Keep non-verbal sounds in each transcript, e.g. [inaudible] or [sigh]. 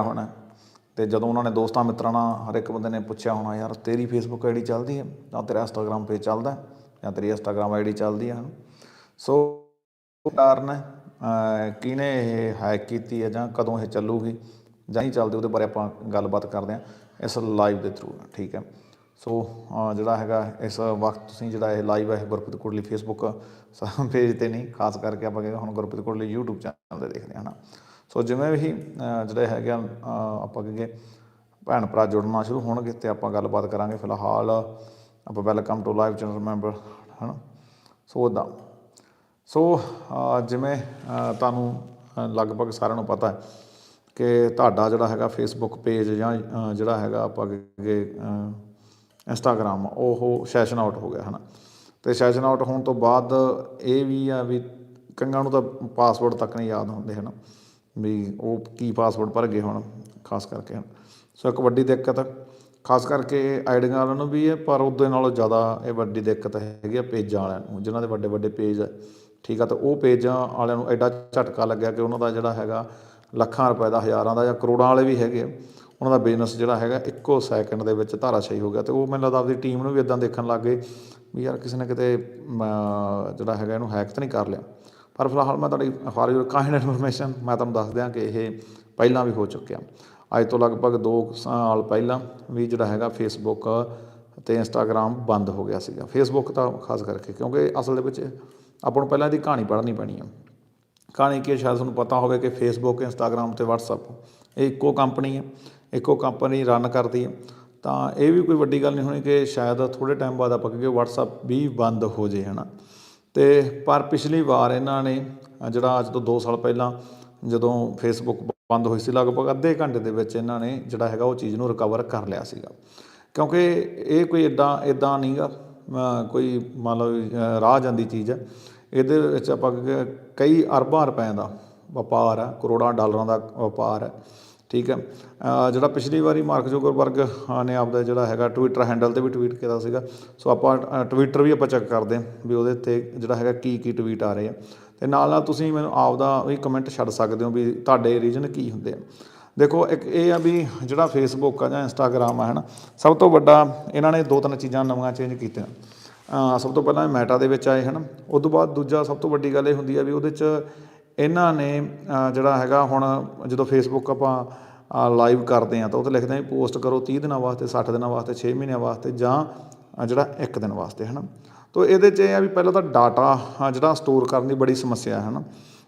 ਹੋਣਾ ਤੇ ਜਦੋਂ ਉਹਨਾਂ ਨੇ ਦੋਸਤਾਂ ਮਿੱਤਰਾਂ ਨਾਲ ਹਰ ਇੱਕ ਬੰਦੇ ਨੇ ਪੁੱਛਿਆ ਹੋਣਾ, ਯਾਰ, ਤੇਰੀ ਫੇਸਬੁੱਕ ਆਈਡੀ ਚੱਲਦੀ ਹੈ ਜਾਂ ਤੇਰਾ ਇੰਸਟਾਗ੍ਰam ਪੇਜ ਚੱਲਦਾ ਜਾਂ ਤੇਰੀ ਇੰਸਟਾਗ੍ਰam ਆਈਡੀ ਚੱਲਦੀ ਹੈ? ਸੋ ਕਾਰਨ ਹੈ ਕਿਹਨੇ ਇਹ ਹੈਕ ਕੀਤੀ ਹੈ ਜਾਂ ਕਦੋਂ ਇਹ ਚੱਲੂਗੀ ਜਾਂ ਨਹੀਂ ਚੱਲਦੀ ਉਹਦੇ ਬਾਰੇ ਆਪਾਂ ਗੱਲਬਾਤ ਕਰਦੇ ਹਾਂ ਇਸ ਲਾਈਵ ਦੇ ਥਰੂ ਠੀਕ ਹੈ। ਸੋ ਜਿਹੜਾ ਹੈਗਾ ਇਸ ਵਕਤ ਤੁਸੀਂ ਜਿਹੜਾ ਇਹ ਲਾਈਵ ਹੈ ਇਹ ਗੁਰਪ੍ਰੀਤ ਕੋਟਲੀ ਫੇਸਬੁੱਕ ਪੇਜ ਤੇ ਨਹੀਂ, ਖਾਸ ਕਰਕੇ ਆਪਾਂ ਕਹਿੰਦੇ ਹੁਣ ਗੁਰਪ੍ਰੀਤ ਕੋਟਲੀ YouTube ਚੈਨਲ ਤੇ ਦੇਖਦੇ ਹਾਂ ਨਾ ਸੋ ਜਿਵੇਂ ਵੀ ਜਿਹੜੇ ਹੈਗੇ ਆ, ਅਹ ਆਪਾਂ ਕਹੀਏ ਭੈਣ ਭਰਾ ਜੁੜਨਾ ਸ਼ੁਰੂ ਹੋਣਗੇ ਤੇ ਆਪਾਂ ਗੱਲਬਾਤ ਕਰਾਂਗੇ ਫਿਲਹਾਲ। ਆਪਾਂ welcome to live channel member ਹਨਾ? ਸੋ ਉੱਦਾਂ ਸੋ ਜਿਵੇਂ ਤੁਹਾਨੂੰ ਲਗਭਗ ਸਾਰਿਆਂ ਨੂੰ ਪਤਾ ਹੈ ਕਿ ਤੁਹਾਡਾ ਜਿਹੜਾ ਹੈਗਾ ਫੇਸਬੁੱਕ ਪੇਜ ਜਾਂ ਜਿਹੜਾ ਹੈਗਾ ਆਪਾਂ ਕਹੀਏ ਇੰਸਟਾਗ੍ਰਾਮ ਉਹ ਸੈਸ਼ਨ ਆਊਟ ਹੋ ਗਿਆ ਹਨਾ? ਤੇ ਸੈਸ਼ਨ ਆਊਟ ਹੋਣ ਤੋਂ ਬਾਅਦ ਇਹ ਵੀ ਆ ਵੀ ਕੰਗਾਂ ਨੂੰ ਤਾਂ ਪਾਸਵਰਡ ਤੱਕ ਨਹੀਂ ਯਾਦ ਹੁੰਦੇ ਹਨ? ਵੀ ਉਹ ਕੀ ਪਾਸਵਰਡ ਭਰ ਗਏ ਹੋਣ ਖਾਸ ਕਰਕੇ ਸੋ ਇੱਕ ਵੱਡੀ ਦਿੱਕਤ ਖਾਸ ਕਰਕੇ ਆਈਡੀਆਂ ਵਾਲਿਆਂ ਨੂੰ ਵੀ ਹੈ ਪਰ ਉਹਦੇ ਨਾਲੋਂ ਜ਼ਿਆਦਾ ਇਹ ਵੱਡੀ ਦਿੱਕਤ ਹੈਗੀ ਆ ਪੇਜਾਂ ਵਾਲਿਆਂ ਨੂੰ ਜਿਨ੍ਹਾਂ ਦੇ ਵੱਡੇ ਵੱਡੇ ਪੇਜ ਹੈ ਠੀਕ ਆ ਤਾਂ ਉਹ ਪੇਜਾਂ ਵਾਲਿਆਂ ਨੂੰ ਐਡਾ ਝਟਕਾ ਲੱਗਿਆ ਕਿ ਉਹਨਾਂ ਦਾ ਜਿਹੜਾ ਹੈਗਾ ਲੱਖਾਂ ਰੁਪਏ ਦਾ ਹਜ਼ਾਰਾਂ ਦਾ ਜਾਂ ਕਰੋੜਾਂ ਵਾਲੇ ਵੀ ਹੈਗੇ ਉਹਨਾਂ ਦਾ ਬਿਜ਼ਨਸ ਜਿਹੜਾ ਹੈਗਾ ਇੱਕੋ ਸੈਕਿੰਡ ਦੇ ਵਿੱਚ ਧਾਰਾਸ਼ਾਹੀ ਹੋ ਗਿਆ। ਤੇ ਉਹ ਮੈਨੂੰ ਲੱਗਦਾ ਆਪਦੀ ਟੀਮ ਨੂੰ ਵੀ ਇਦਾਂ ਦੇਖਣ ਲੱਗ ਗਏ ਵੀ ਯਾਰ ਕਿਸੇ ਨੇ ਕਿਤੇ ਅਮ, ਜਿਹੜਾ ਹੈਗਾ ਇਹਨੂੰ ਹੈਕ ਤਾਂ ਨਹੀਂ ਕਰ ਲਿਆ। ਪਰ ਫਿਲਹਾਲ ਮੈਂ ਤੁਹਾਡੀ ਫਾਰ ਯੂਰ ਕਾਈਂਡ ਇਨਫੋਰਮੇਸ਼ਨ ਮੈਂ ਤੁਹਾਨੂੰ ਦੱਸ ਦਿਆਂ ਕਿ ਇਹ ਪਹਿਲਾਂ ਵੀ ਹੋ ਚੁੱਕਿਆ। ਅੱਜ ਤੋਂ ਲਗਭਗ 2 ਸਾਲ ਪਹਿਲਾਂ ਵੀ ਜਿਹੜਾ ਹੈਗਾ ਫੇਸਬੁੱਕ ਤੇ ਇੰਸਟਾਗ੍ਰam ਬੰਦ ਹੋ ਗਿਆ ਸੀਗਾ। ਫੇਸਬੁੱਕ ਤਾਂ ਖਾਸ ਕਰਕੇ ਕਿਉਂਕਿ ਅਸਲ ਦੇ ਵਿੱਚ ਆਪਾਂ ਨੂੰ ਪਹਿਲਾਂ ਇਹਦੀ ਕਹਾਣੀ ਪੜ੍ਹਨੀ ਪੈਣੀ ਆ। ਕਹਾਣੀ ਕੀ ਹੈ ਸ਼ਾਇਦ ਤੁਹਾਨੂੰ ਪਤਾ ਹੋਵੇ ਕਿ ਫੇਸਬੁੱਕ ਇੰਸਟਾਗ੍ਰam ਤੇ WhatsApp ਇਹ ਇੱਕੋ ਕੰਪਨੀ ਹੈ ਇੱਕੋ ਕੰਪਨੀ ਰਨ ਕਰਦੀ ਹੈ ਤਾਂ ਇਹ ਵੀ ਕੋਈ ਵੱਡੀ ਗੱਲ ਨਹੀਂ ਹੋਣੀ ਕਿ ਸ਼ਾਇਦ ਥੋੜੇ ਟਾਈਮ ਬਾਅਦ ਆਪਾਂ ਕਹੀਏ WhatsApp ਵੀ ਬੰਦ ਹੋ ਜੇ ਹਨਾ? ਅਤੇ ਪਰ ਪਿਛਲੀ ਵਾਰ ਇਹਨਾਂ ਨੇ ਜਿਹੜਾ ਅੱਜ ਤੋਂ ਦੋ ਸਾਲ ਪਹਿਲਾਂ ਜਦੋਂ ਫੇਸਬੁੱਕ ਬੰਦ ਹੋਈ ਸੀ, ਲਗਭਗ ਅੱਧੇ ਘੰਟੇ ਦੇ ਵਿੱਚ ਇਹਨਾਂ ਨੇ ਜਿਹੜਾ ਹੈਗਾ ਉਹ ਚੀਜ਼ ਨੂੰ ਰਿਕਵਰ ਕਰ ਲਿਆ ਸੀਗਾ। ਕਿਉਂਕਿ ਇਹ ਕੋਈ ਇਦਾਂ ਇਦਾਂ ਨਹੀਂਗਾ ਕੋਈ ਮੰਨ ਲਓ ਰਾਹ ਜਾਂਦੀ ਚੀਜ਼ ਹੈ। ਇਹਦੇ ਵਿੱਚ ਆਪਾਂ ਕਈ ਅਰਬਾਂ ਰੁਪਏ ਦਾ ਵਪਾਰ ਹੈ, ਕਰੋੜਾਂ ਡਾਲਰਾਂ ਦਾ ਵਪਾਰ ਹੈ। ਠੀਕ ਹੈ। ਜਿਹੜਾ ਪਿਛਲੀ ਵਾਰੀ ਮਾਰਕ ਜ਼ੁਕਰਬਰਗ ਨੇ ਆਪਦਾ ਜਿਹੜਾ ਹੈਗਾ ਟਵਿੱਟਰ ਹੈਂਡਲ ਤੇ ਵੀ ਟਵੀਟ ਕੀਤਾ ਸੀਗਾ। ਸੋ ਆਪਾਂ ਟਵਿੱਟਰ ਵੀ ਆਪਾਂ ਚੈੱਕ ਕਰਦੇ ਹਾਂ ਵੀ ਉਹਦੇ ਤੇ ਜਿਹੜਾ ਹੈਗਾ ਕੀ ਕੀ ਟਵੀਟ ਆ ਰਹੇ ਆ। ਅਤੇ ਨਾਲ ਨਾਲ ਤੁਸੀਂ ਮੈਨੂੰ ਆਪਦਾ ਵੀ ਕਮੈਂਟ ਛੱਡ ਸਕਦੇ ਹੋ ਵੀ ਤੁਹਾਡੇ ਰੀਜਨ ਕੀ ਹੁੰਦੇ ਆ। ਦੇਖੋ, ਇੱਕ ਇਹ ਆ ਵੀ ਜਿਹੜਾ ਫੇਸਬੁੱਕ ਆ ਜਾਂ ਇੰਸਟਾਗ੍ਰਾਮ ਆ ਹੈ ਨਾ ਸਭ ਤੋਂ ਵੱਡਾ ਇਹਨਾਂ ਨੇ ਦੋ ਤਿੰਨ ਚੀਜ਼ਾਂ ਨਵੀਆਂ ਚੇਂਜ ਕੀਤੀਆਂ। ਸਭ ਤੋਂ ਪਹਿਲਾਂ ਮੈਟਾ ਦੇ ਵਿੱਚ ਆਏ, ਹਨ। ਉਸ ਤੋਂ ਬਾਅਦ ਦੂਜਾ ਸਭ ਤੋਂ ਵੱਡੀ ਗੱਲ ਇਹ ਹੁੰਦੀ ਆ ਵੀ ਉਹਦੇ 'ਚ ਇਹਨਾਂ ਨੇ ਜਿਹੜਾ ਹੈਗਾ ਹੁਣ ਜਦੋਂ ਫੇਸਬੁੱਕ ਆਪਾਂ ਲਾਈਵ ਕਰਦੇ ਹਾਂ ਤਾਂ ਉਹ ਤੇ ਲਿਖਦੇ ਆ ਪੋਸਟ ਕਰੋ ਤੀਹ ਦਿਨਾਂ ਵਾਸਤੇ, ਸੱਠ ਦਿਨਾਂ ਵਾਸਤੇ, ਛੇ ਮਹੀਨਿਆਂ ਵਾਸਤੇ ਜਾਂ ਜਿਹੜਾ ਇੱਕ ਦਿਨ ਵਾਸਤੇ ਹੈ ਨਾ ਤਾਂ ਇਹਦੇ 'ਚ ਇਹ ਆ ਵੀ ਪਹਿਲਾਂ ਤਾਂ ਡਾਟਾ ਜਿਹੜਾ ਸਟੋਰ ਕਰਨ ਦੀ ਬੜੀ ਸਮੱਸਿਆ ਹੈ ਨਾ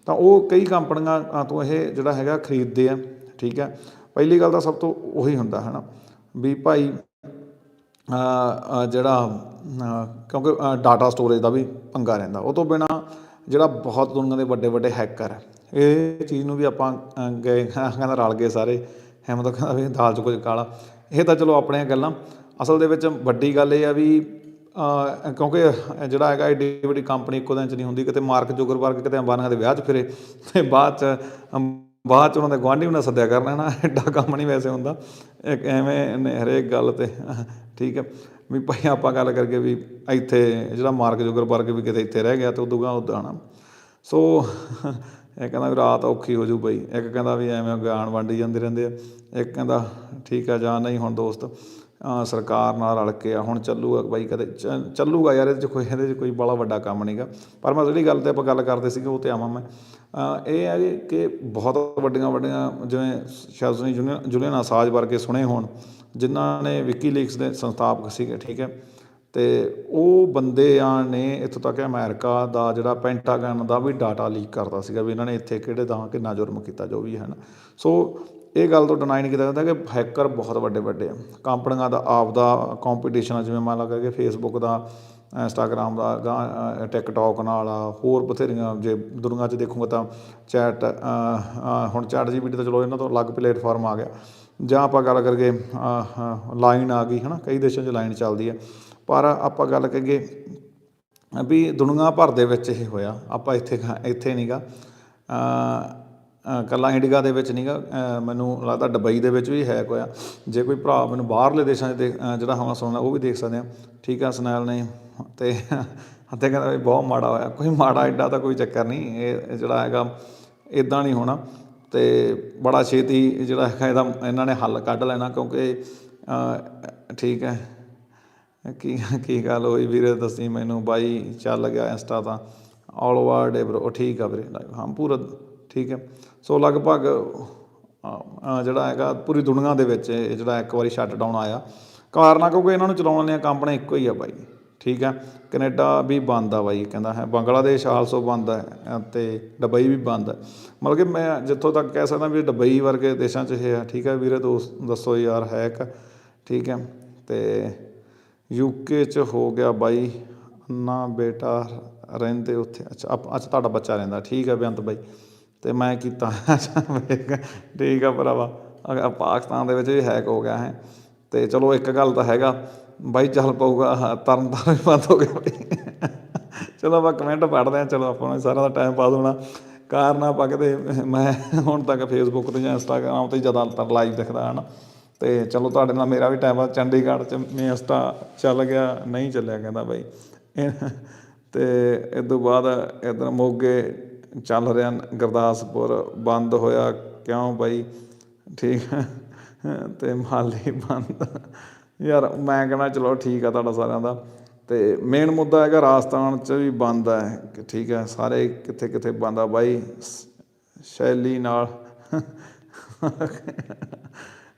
ਤਾਂ ਉਹ ਕਈ ਕੰਪਨੀਆਂ ਤੋਂ ਇਹ ਜਿਹੜਾ ਹੈਗਾ ਖਰੀਦਦੇ ਆ, ਠੀਕ ਹੈ? ਪਹਿਲੀ ਗੱਲ ਤਾਂ ਸਭ ਤੋਂ ਉਹੀ ਹੁੰਦਾ ਹੈ ਨਾ ਵੀ ਭਾਈ ਜਿਹੜਾ ਕਿਉਂਕਿ ਡਾਟਾ ਸਟੋਰੇਜ ਦਾ ਵੀ ਪੰਗਾ ਰਹਿੰਦਾ। ਉਹ ਤੋਂ ਬਿਨਾ ਜਿਹੜਾ ਬਹੁਤ ਦੁਨੀਆ ਦੇ ਵੱਡੇ ਵੱਡੇ ਹੈਕਰ ਹੈ। ਇਹ ਚੀਜ਼ ਨੂੰ ਵੀ ਆਪਾਂ ਗਏ, ਕਹਿੰਦਾ ਰਲ ਗਏ ਸਾਰੇ। ਹਿੰਮਤ ਕਹਿੰਦਾ ਵੀ ਦਾਲ 'ਚ ਕੁਝ ਕਾਲਾ ਇਹ ਤਾਂ ਚਲੋ ਆਪਣੀਆਂ ਗੱਲਾਂ। ਅਸਲ ਦੇ ਵਿੱਚ ਵੱਡੀ ਗੱਲ ਇਹ ਆ ਵੀ ਕਿਉਂਕਿ ਜਿਹੜਾ ਹੈਗਾ ਏਡੀ ਵੱਡੀ ਕੰਪਨੀ ਇੱਕੋ ਦਿਨ ਚ ਨਹੀਂ ਹੁੰਦੀ। ਕਿਤੇ ਮਾਰਕ ਜੁਗਰਬਰਗ ਕਿਤੇ ਅੰਬਾਨੀਆਂ ਦੇ ਵਿਆਹ 'ਚ ਫਿਰੇ ਤੇ ਬਾਅਦ 'ਚ ਬਾਅਦ 'ਚ ਉਹਨਾਂ ਦੇ ਗੁਆਂਢੀ ਉਹਨਾਂ ਸੱਦਿਆ ਕਰਨਾ ਨਾ ਐਡਾ ਕੰਮ ਨਹੀਂ ਵੈਸੇ ਹੁੰਦਾ। ਇੱਕ ਐਵੇਂ ਨੇ ਹਰੇਕ ਗੱਲ ਤੇ, ਠੀਕ ਹੈ। ਵੀ ਭਾਈ ਆਪਾਂ ਗੱਲ ਕਰਕੇ ਵੀ ਇੱਥੇ ਜਿਹੜਾ ਮਾਰਕ ਜੁਗਰਬਰਗ ਵੀ ਕਿਤੇ ਇੱਥੇ ਰਹਿ ਗਿਆ ਅਤੇ ਉਦੋਂ ਗਾ ਉੱਦਾਂ ਆਉਣਾ ਸੋ ਇਹ ਕਹਿੰਦਾ ਵੀ ਰਾਤ ਔਖੀ ਹੋ ਜੂ ਬਈ। ਇੱਕ ਕਹਿੰਦਾ ਵੀ ਐਵੇਂ ਗਿਆਨ ਵੰਡੀ ਜਾਂਦੇ ਰਹਿੰਦੇ ਆ। ਇੱਕ ਕਹਿੰਦਾ ਠੀਕ ਆ ਜਾਂ ਨਹੀਂ ਹੁਣ ਦੋਸਤ ਸਰਕਾਰ ਨਾਲ ਰਲ ਕੇ ਆ, ਹੁਣ ਚੱਲੂਗਾ ਬਾਈ ਕਦੇ। ਚ- ਚੱਲੂਗਾ ਯਾਰ, ਇਹਦੇ 'ਚ ਕੋਈ, ਇਹਦੇ 'ਚ ਕੋਈ ਬੜਾ ਵੱਡਾ ਕੰਮ ਨਹੀਂਗਾ ਪਰ ਮੈਂ ਜਿਹੜੀ ਗੱਲ ਤੇ ਆਪਾਂ ਗੱਲ ਕਰਦੇ ਸੀਗੇ, ਉਹ ਤੇ ਆਵਾਂ ਮੈਂ। ਇਹ ਹੈ ਜੀ ਕਿ ਬਹੁਤ ਵੱਡੀਆਂ ਵੱਡੀਆਂ ਜਿਵੇਂ ਸ਼ਾਇਦ ਤੁਸੀਂ ਜੁਲੀਅਨ ਜੁਲੀਅਨ ਅਸਾਜ ਵਰਗੇ ਸੁਣੇ ਹੋਣ ਜਿਨ੍ਹਾਂ ਨੇ ਵਿਕੀਲੀਕਸ ਦੇ ਸੰਸਥਾਪਕ ਸੀਗੇ ਠੀਕ ਹੈ। ਤੇ ਉਹ ਬੰਦਿਆਂ ਨੇ ਇੱਥੋਂ ਤੱਕ ਕਿ ਅਮਰੀਕਾ ਦਾ ਜਿਹੜਾ ਪੈਂਟਾਗਨ ਦਾ ਵੀ ਡਾਟਾ ਲੀਕ ਕਰਦਾ ਸੀਗਾ ਵੀ ਇਹਨਾਂ ਨੇ ਇੱਥੇ ਕਿਹੜੇ ਦਾ ਕਿੰਨਾ ਜੁਰਮ ਕੀਤਾ ਜੋ ਵੀ ਹੈ ਨਾ। ਸੋ ਇਹ ਗੱਲ ਤੋਂ ਡਿਨਾਈ ਨਹੀਂ ਕੀਤਾ ਜਾਂਦਾ ਕਿ ਹੈਕਰ ਬਹੁਤ ਵੱਡੇ ਵੱਡੇ ਆ। ਕੰਪਨੀਆਂ ਦਾ ਆਪ ਦਾ ਕੰਪੀਟੀਸ਼ਨ ਜਿਵੇਂ ਮੰਨ ਲਾ ਕਿ ਫੇਸਬੁੱਕ ਦਾ ਇੰਸਟਾਗ੍ਰਾਮ ਦਾ ਗਾਂ ਟਿਕਟੌਕ ਨਾਲ ਆ, ਹੋਰ ਬਥੇਰੀਆਂ ਜੇ ਦੁਨੀਆ 'ਚ ਦੇਖੂਗਾ ਤਾਂ ਚੈਟ ਹੁਣ ਚੈਟ ਜੀਪੀਟੀ ਤਾਂ ਚਲੋ ਇਹਨਾਂ ਤੋਂ ਅਲੱਗ ਪਲੇਟਫਾਰਮ ਆ ਗਿਆ। ਜਾਂ ਆਪਾਂ ਗੱਲ ਕਰੀਏ ਲਾਈਨ ਆ ਗਈ ਹੈ ਨਾ ਕਈ ਦੇਸ਼ਾਂ 'ਚ ਲਾਈਨ ਚੱਲਦੀ ਹੈ ਪਰ ਆਪਾਂ ਗੱਲ ਕਰੀਏ ਵੀ ਦੁਨੀਆ ਭਰ ਦੇ ਵਿੱਚ ਇਹ ਹੋਇਆ। ਆਪਾਂ ਇੱਥੇ ਇੱਥੇ ਨਹੀਂਗਾ ਕੱਲਾ ਇੰਡੀਆ ਦੇ ਵਿੱਚ ਨਹੀਂਗਾ ਮੈਨੂੰ ਲੱਗਦਾ ਦੁਬਈ ਦੇ ਵਿੱਚ ਵੀ ਹੈਕ ਹੋਇਆ ਜੇ ਕੋਈ ਭਰਾ ਮੈਨੂੰ ਬਾਹਰਲੇ ਦੇਸ਼ਾਂ 'ਚ ਦੇਖ- ਜਿਹੜਾ ਹਵਾ ਸੁਣਦਾ, ਉਹ ਵੀ ਦੇਖ ਸਕਦੇ ਆ। ਠੀਕ ਆ ਸਨੈਲ ਨੇ। ਤੇ ਹੱਥੇ ਕਹਿੰਦਾ ਵੀ ਬਹੁਤ ਮਾੜਾ ਹੋਇਆ। ਕੋਈ ਮਾੜਾ ਐਡਾ ਤਾਂ ਕੋਈ ਚੱਕਰ ਨਹੀਂ ਇਹ ਇਹ ਜਿਹੜਾ ਹੈਗਾ ਇਦਾਂ ਨਹੀਂ ਹੋਣਾ। ਅਤੇ ਬੜਾ ਛੇਤੀ ਜਿਹੜਾ ਹੈਗਾ ਇਹਦਾ ਇਹਨਾਂ ਨੇ ਹੱਲ ਕੱਢ ਲੈਣਾ ਕਿਉਂਕਿ ਠੀਕ ਹੈ। ਕੀ ਕੀ ਗੱਲ ਹੋਈ ਵੀਰੇ ਦੱਸੀ ਮੈਨੂੰ? ਬਾਈ ਚੱਲ ਗਿਆ ਇੰਸਟਾ ਤਾਂ। ਆਲ ਓਵਰ ਡੇ ਬ్రో ਠੀਕ ਆ ਵੀਰੇ। ਹਾਂ, ਪੂਰਾ ਠੀਕ ਹੈ। ਸੋ ਲਗਭਗ ਜਿਹੜਾ ਹੈਗਾ ਪੂਰੀ ਦੁਨੀਆ ਦੇ ਵਿੱਚ ਇਹ ਜਿਹੜਾ ਇੱਕ ਵਾਰੀ ਸ਼ਟ ਡਾਊਨ ਆਇਆ। ਕਾਰਨ ਆ ਕਿਉਂਕਿ ਇਹਨਾਂ ਨੂੰ ਚਲਾਉਣ ਵਾਲੀਆਂ ਕੰਪਨੀਆਂ ਇੱਕੋ ਹੀ ਆ ਬਾਈ। ਠੀਕ ਹੈ। ਕੈਨੇਡਾ ਵੀ ਬੰਦ ਆ ਬਾਈ, ਕਹਿੰਦਾ ਹੈ। ਬੰਗਲਾਦੇਸ਼ ਆਲਸੋ ਬੰਦ ਹੈ ਅਤੇ ਤੇ ਵੀ ਬੰਦ ਹੈ। ਮਤਲਬ ਕਿ ਮੈਂ ਜਿੱਥੋਂ ਤੱਕ ਕਹਿ ਸਕਦਾ ਵੀ ਦੁਬਈ ਵਰਗੇ ਦੇਸ਼ਾਂ 'ਚ ਇਹ ਆ ਠੀਕ ਹੈ। ਵੀਰੇ, ਦੋਸਤ, ਦੱਸੋ ਯਾਰ, ਹੈ ਇੱਕ, ਠੀਕ ਹੈ। ਤੇ ਯੂਕੇ ਚ ਹੋ ਗਿਆ ਬਾਈ ਨਾ ਬੇਟਾ ਰਹਿੰਦੇ ਉੱਥੇ। ਅੱਛਾ, ਅਪ- ਅੱਛਾ, ਤੁਹਾਡਾ ਬੱਚਾ ਰਹਿੰਦਾ, ਠੀਕ ਹੈ ਬੇਅੰਤ ਬਾਈ। ਤੇ ਮੈਂ ਕੀਤਾ। ਠੀਕ ਆ ਭਰਾਵਾ। ਪਾਕਿਸਤਾਨ ਦੇ ਵਿੱਚ ਵੀ ਹੈਕ ਹੋ ਗਿਆ ਹੈ। ਤੇ ਚਲੋ ਇੱਕ ਗੱਲ ਤਾਂ ਹੈਗਾ ਬਾਈ ਚੱਲ ਪਊਗਾ ਤਰਨ ਤਾਰਨ ਬੰਦ ਹੋ ਗਿਆ ਚਲੋ ਆਪਾਂ ਕਮੈਂਟ ਪੜ੍ਹਦੇ ਆ ਚਲੋ ਆਪਾਂ ਨੂੰ ਸਾਰਾ ਦਾ ਟਾਈਮ ਪਾਸ ਹੋਣਾ। ਕਾਰਨ ਆਪਾਂ ਕਿਤੇ, ਮੈਂ ਹੁਣ ਤੱਕ ਫੇਸਬੁੱਕ ਤੇ ਜਾਂ ਇੰਸਟਾਗ੍ਰਾਮ ਤੇ ਜ਼ਿਆਦਾਤਰ ਲਾਈਵ ਦਿਖਦਾ, ਹਨ। ਤੇ ਚਲੋ ਤੁਹਾਡੇ ਨਾਲ ਮੇਰਾ ਵੀ ਟਾਈਮ ਆ, ਚੰਡੀਗੜ੍ਹ ਚ ਮੈਂ ਇੰਸਟਾ ਚੱਲ ਗਿਆ, ਨਹੀਂ ਚੱਲਿਆ, ਕਹਿੰਦਾ ਬਾਈ। ਇਹ- ਤੇ ਇਸ ਤੋਂ ਬਾਅਦ ਇਧਰ ਮੋਗੇ ਚੱਲ ਰਿਹਾ, ਗੁਰਦਾਸਪੁਰ ਬੰਦ ਹੋਇਆ, ਕਿਉਂ ਬਾਈ? ਠੀਕ ਹੈ ਤੇ ਮਾਲੀ ਬੰਦ। ਯਾਰ ਮੈਂ ਕਹਿਣਾ ਚਲੋ ਠੀਕ ਆ ਤੁਹਾਡਾ ਸਾਰਿਆਂ ਦਾ। ਅਤੇ ਮੇਨ ਮੁੱਦਾ ਹੈਗਾ ਰਾਜਸਥਾਨ ਚ ਵੀ ਬੰਦ ਹੈ ਕਿ ਠੀਕ ਹੈ ਸਾਰੇ ਕਿੱਥੇ ਕਿੱਥੇ ਬੰਦ ਆ ਬਾਈ ਸ- ਸ਼ੈਲੀ ਨਾਲ।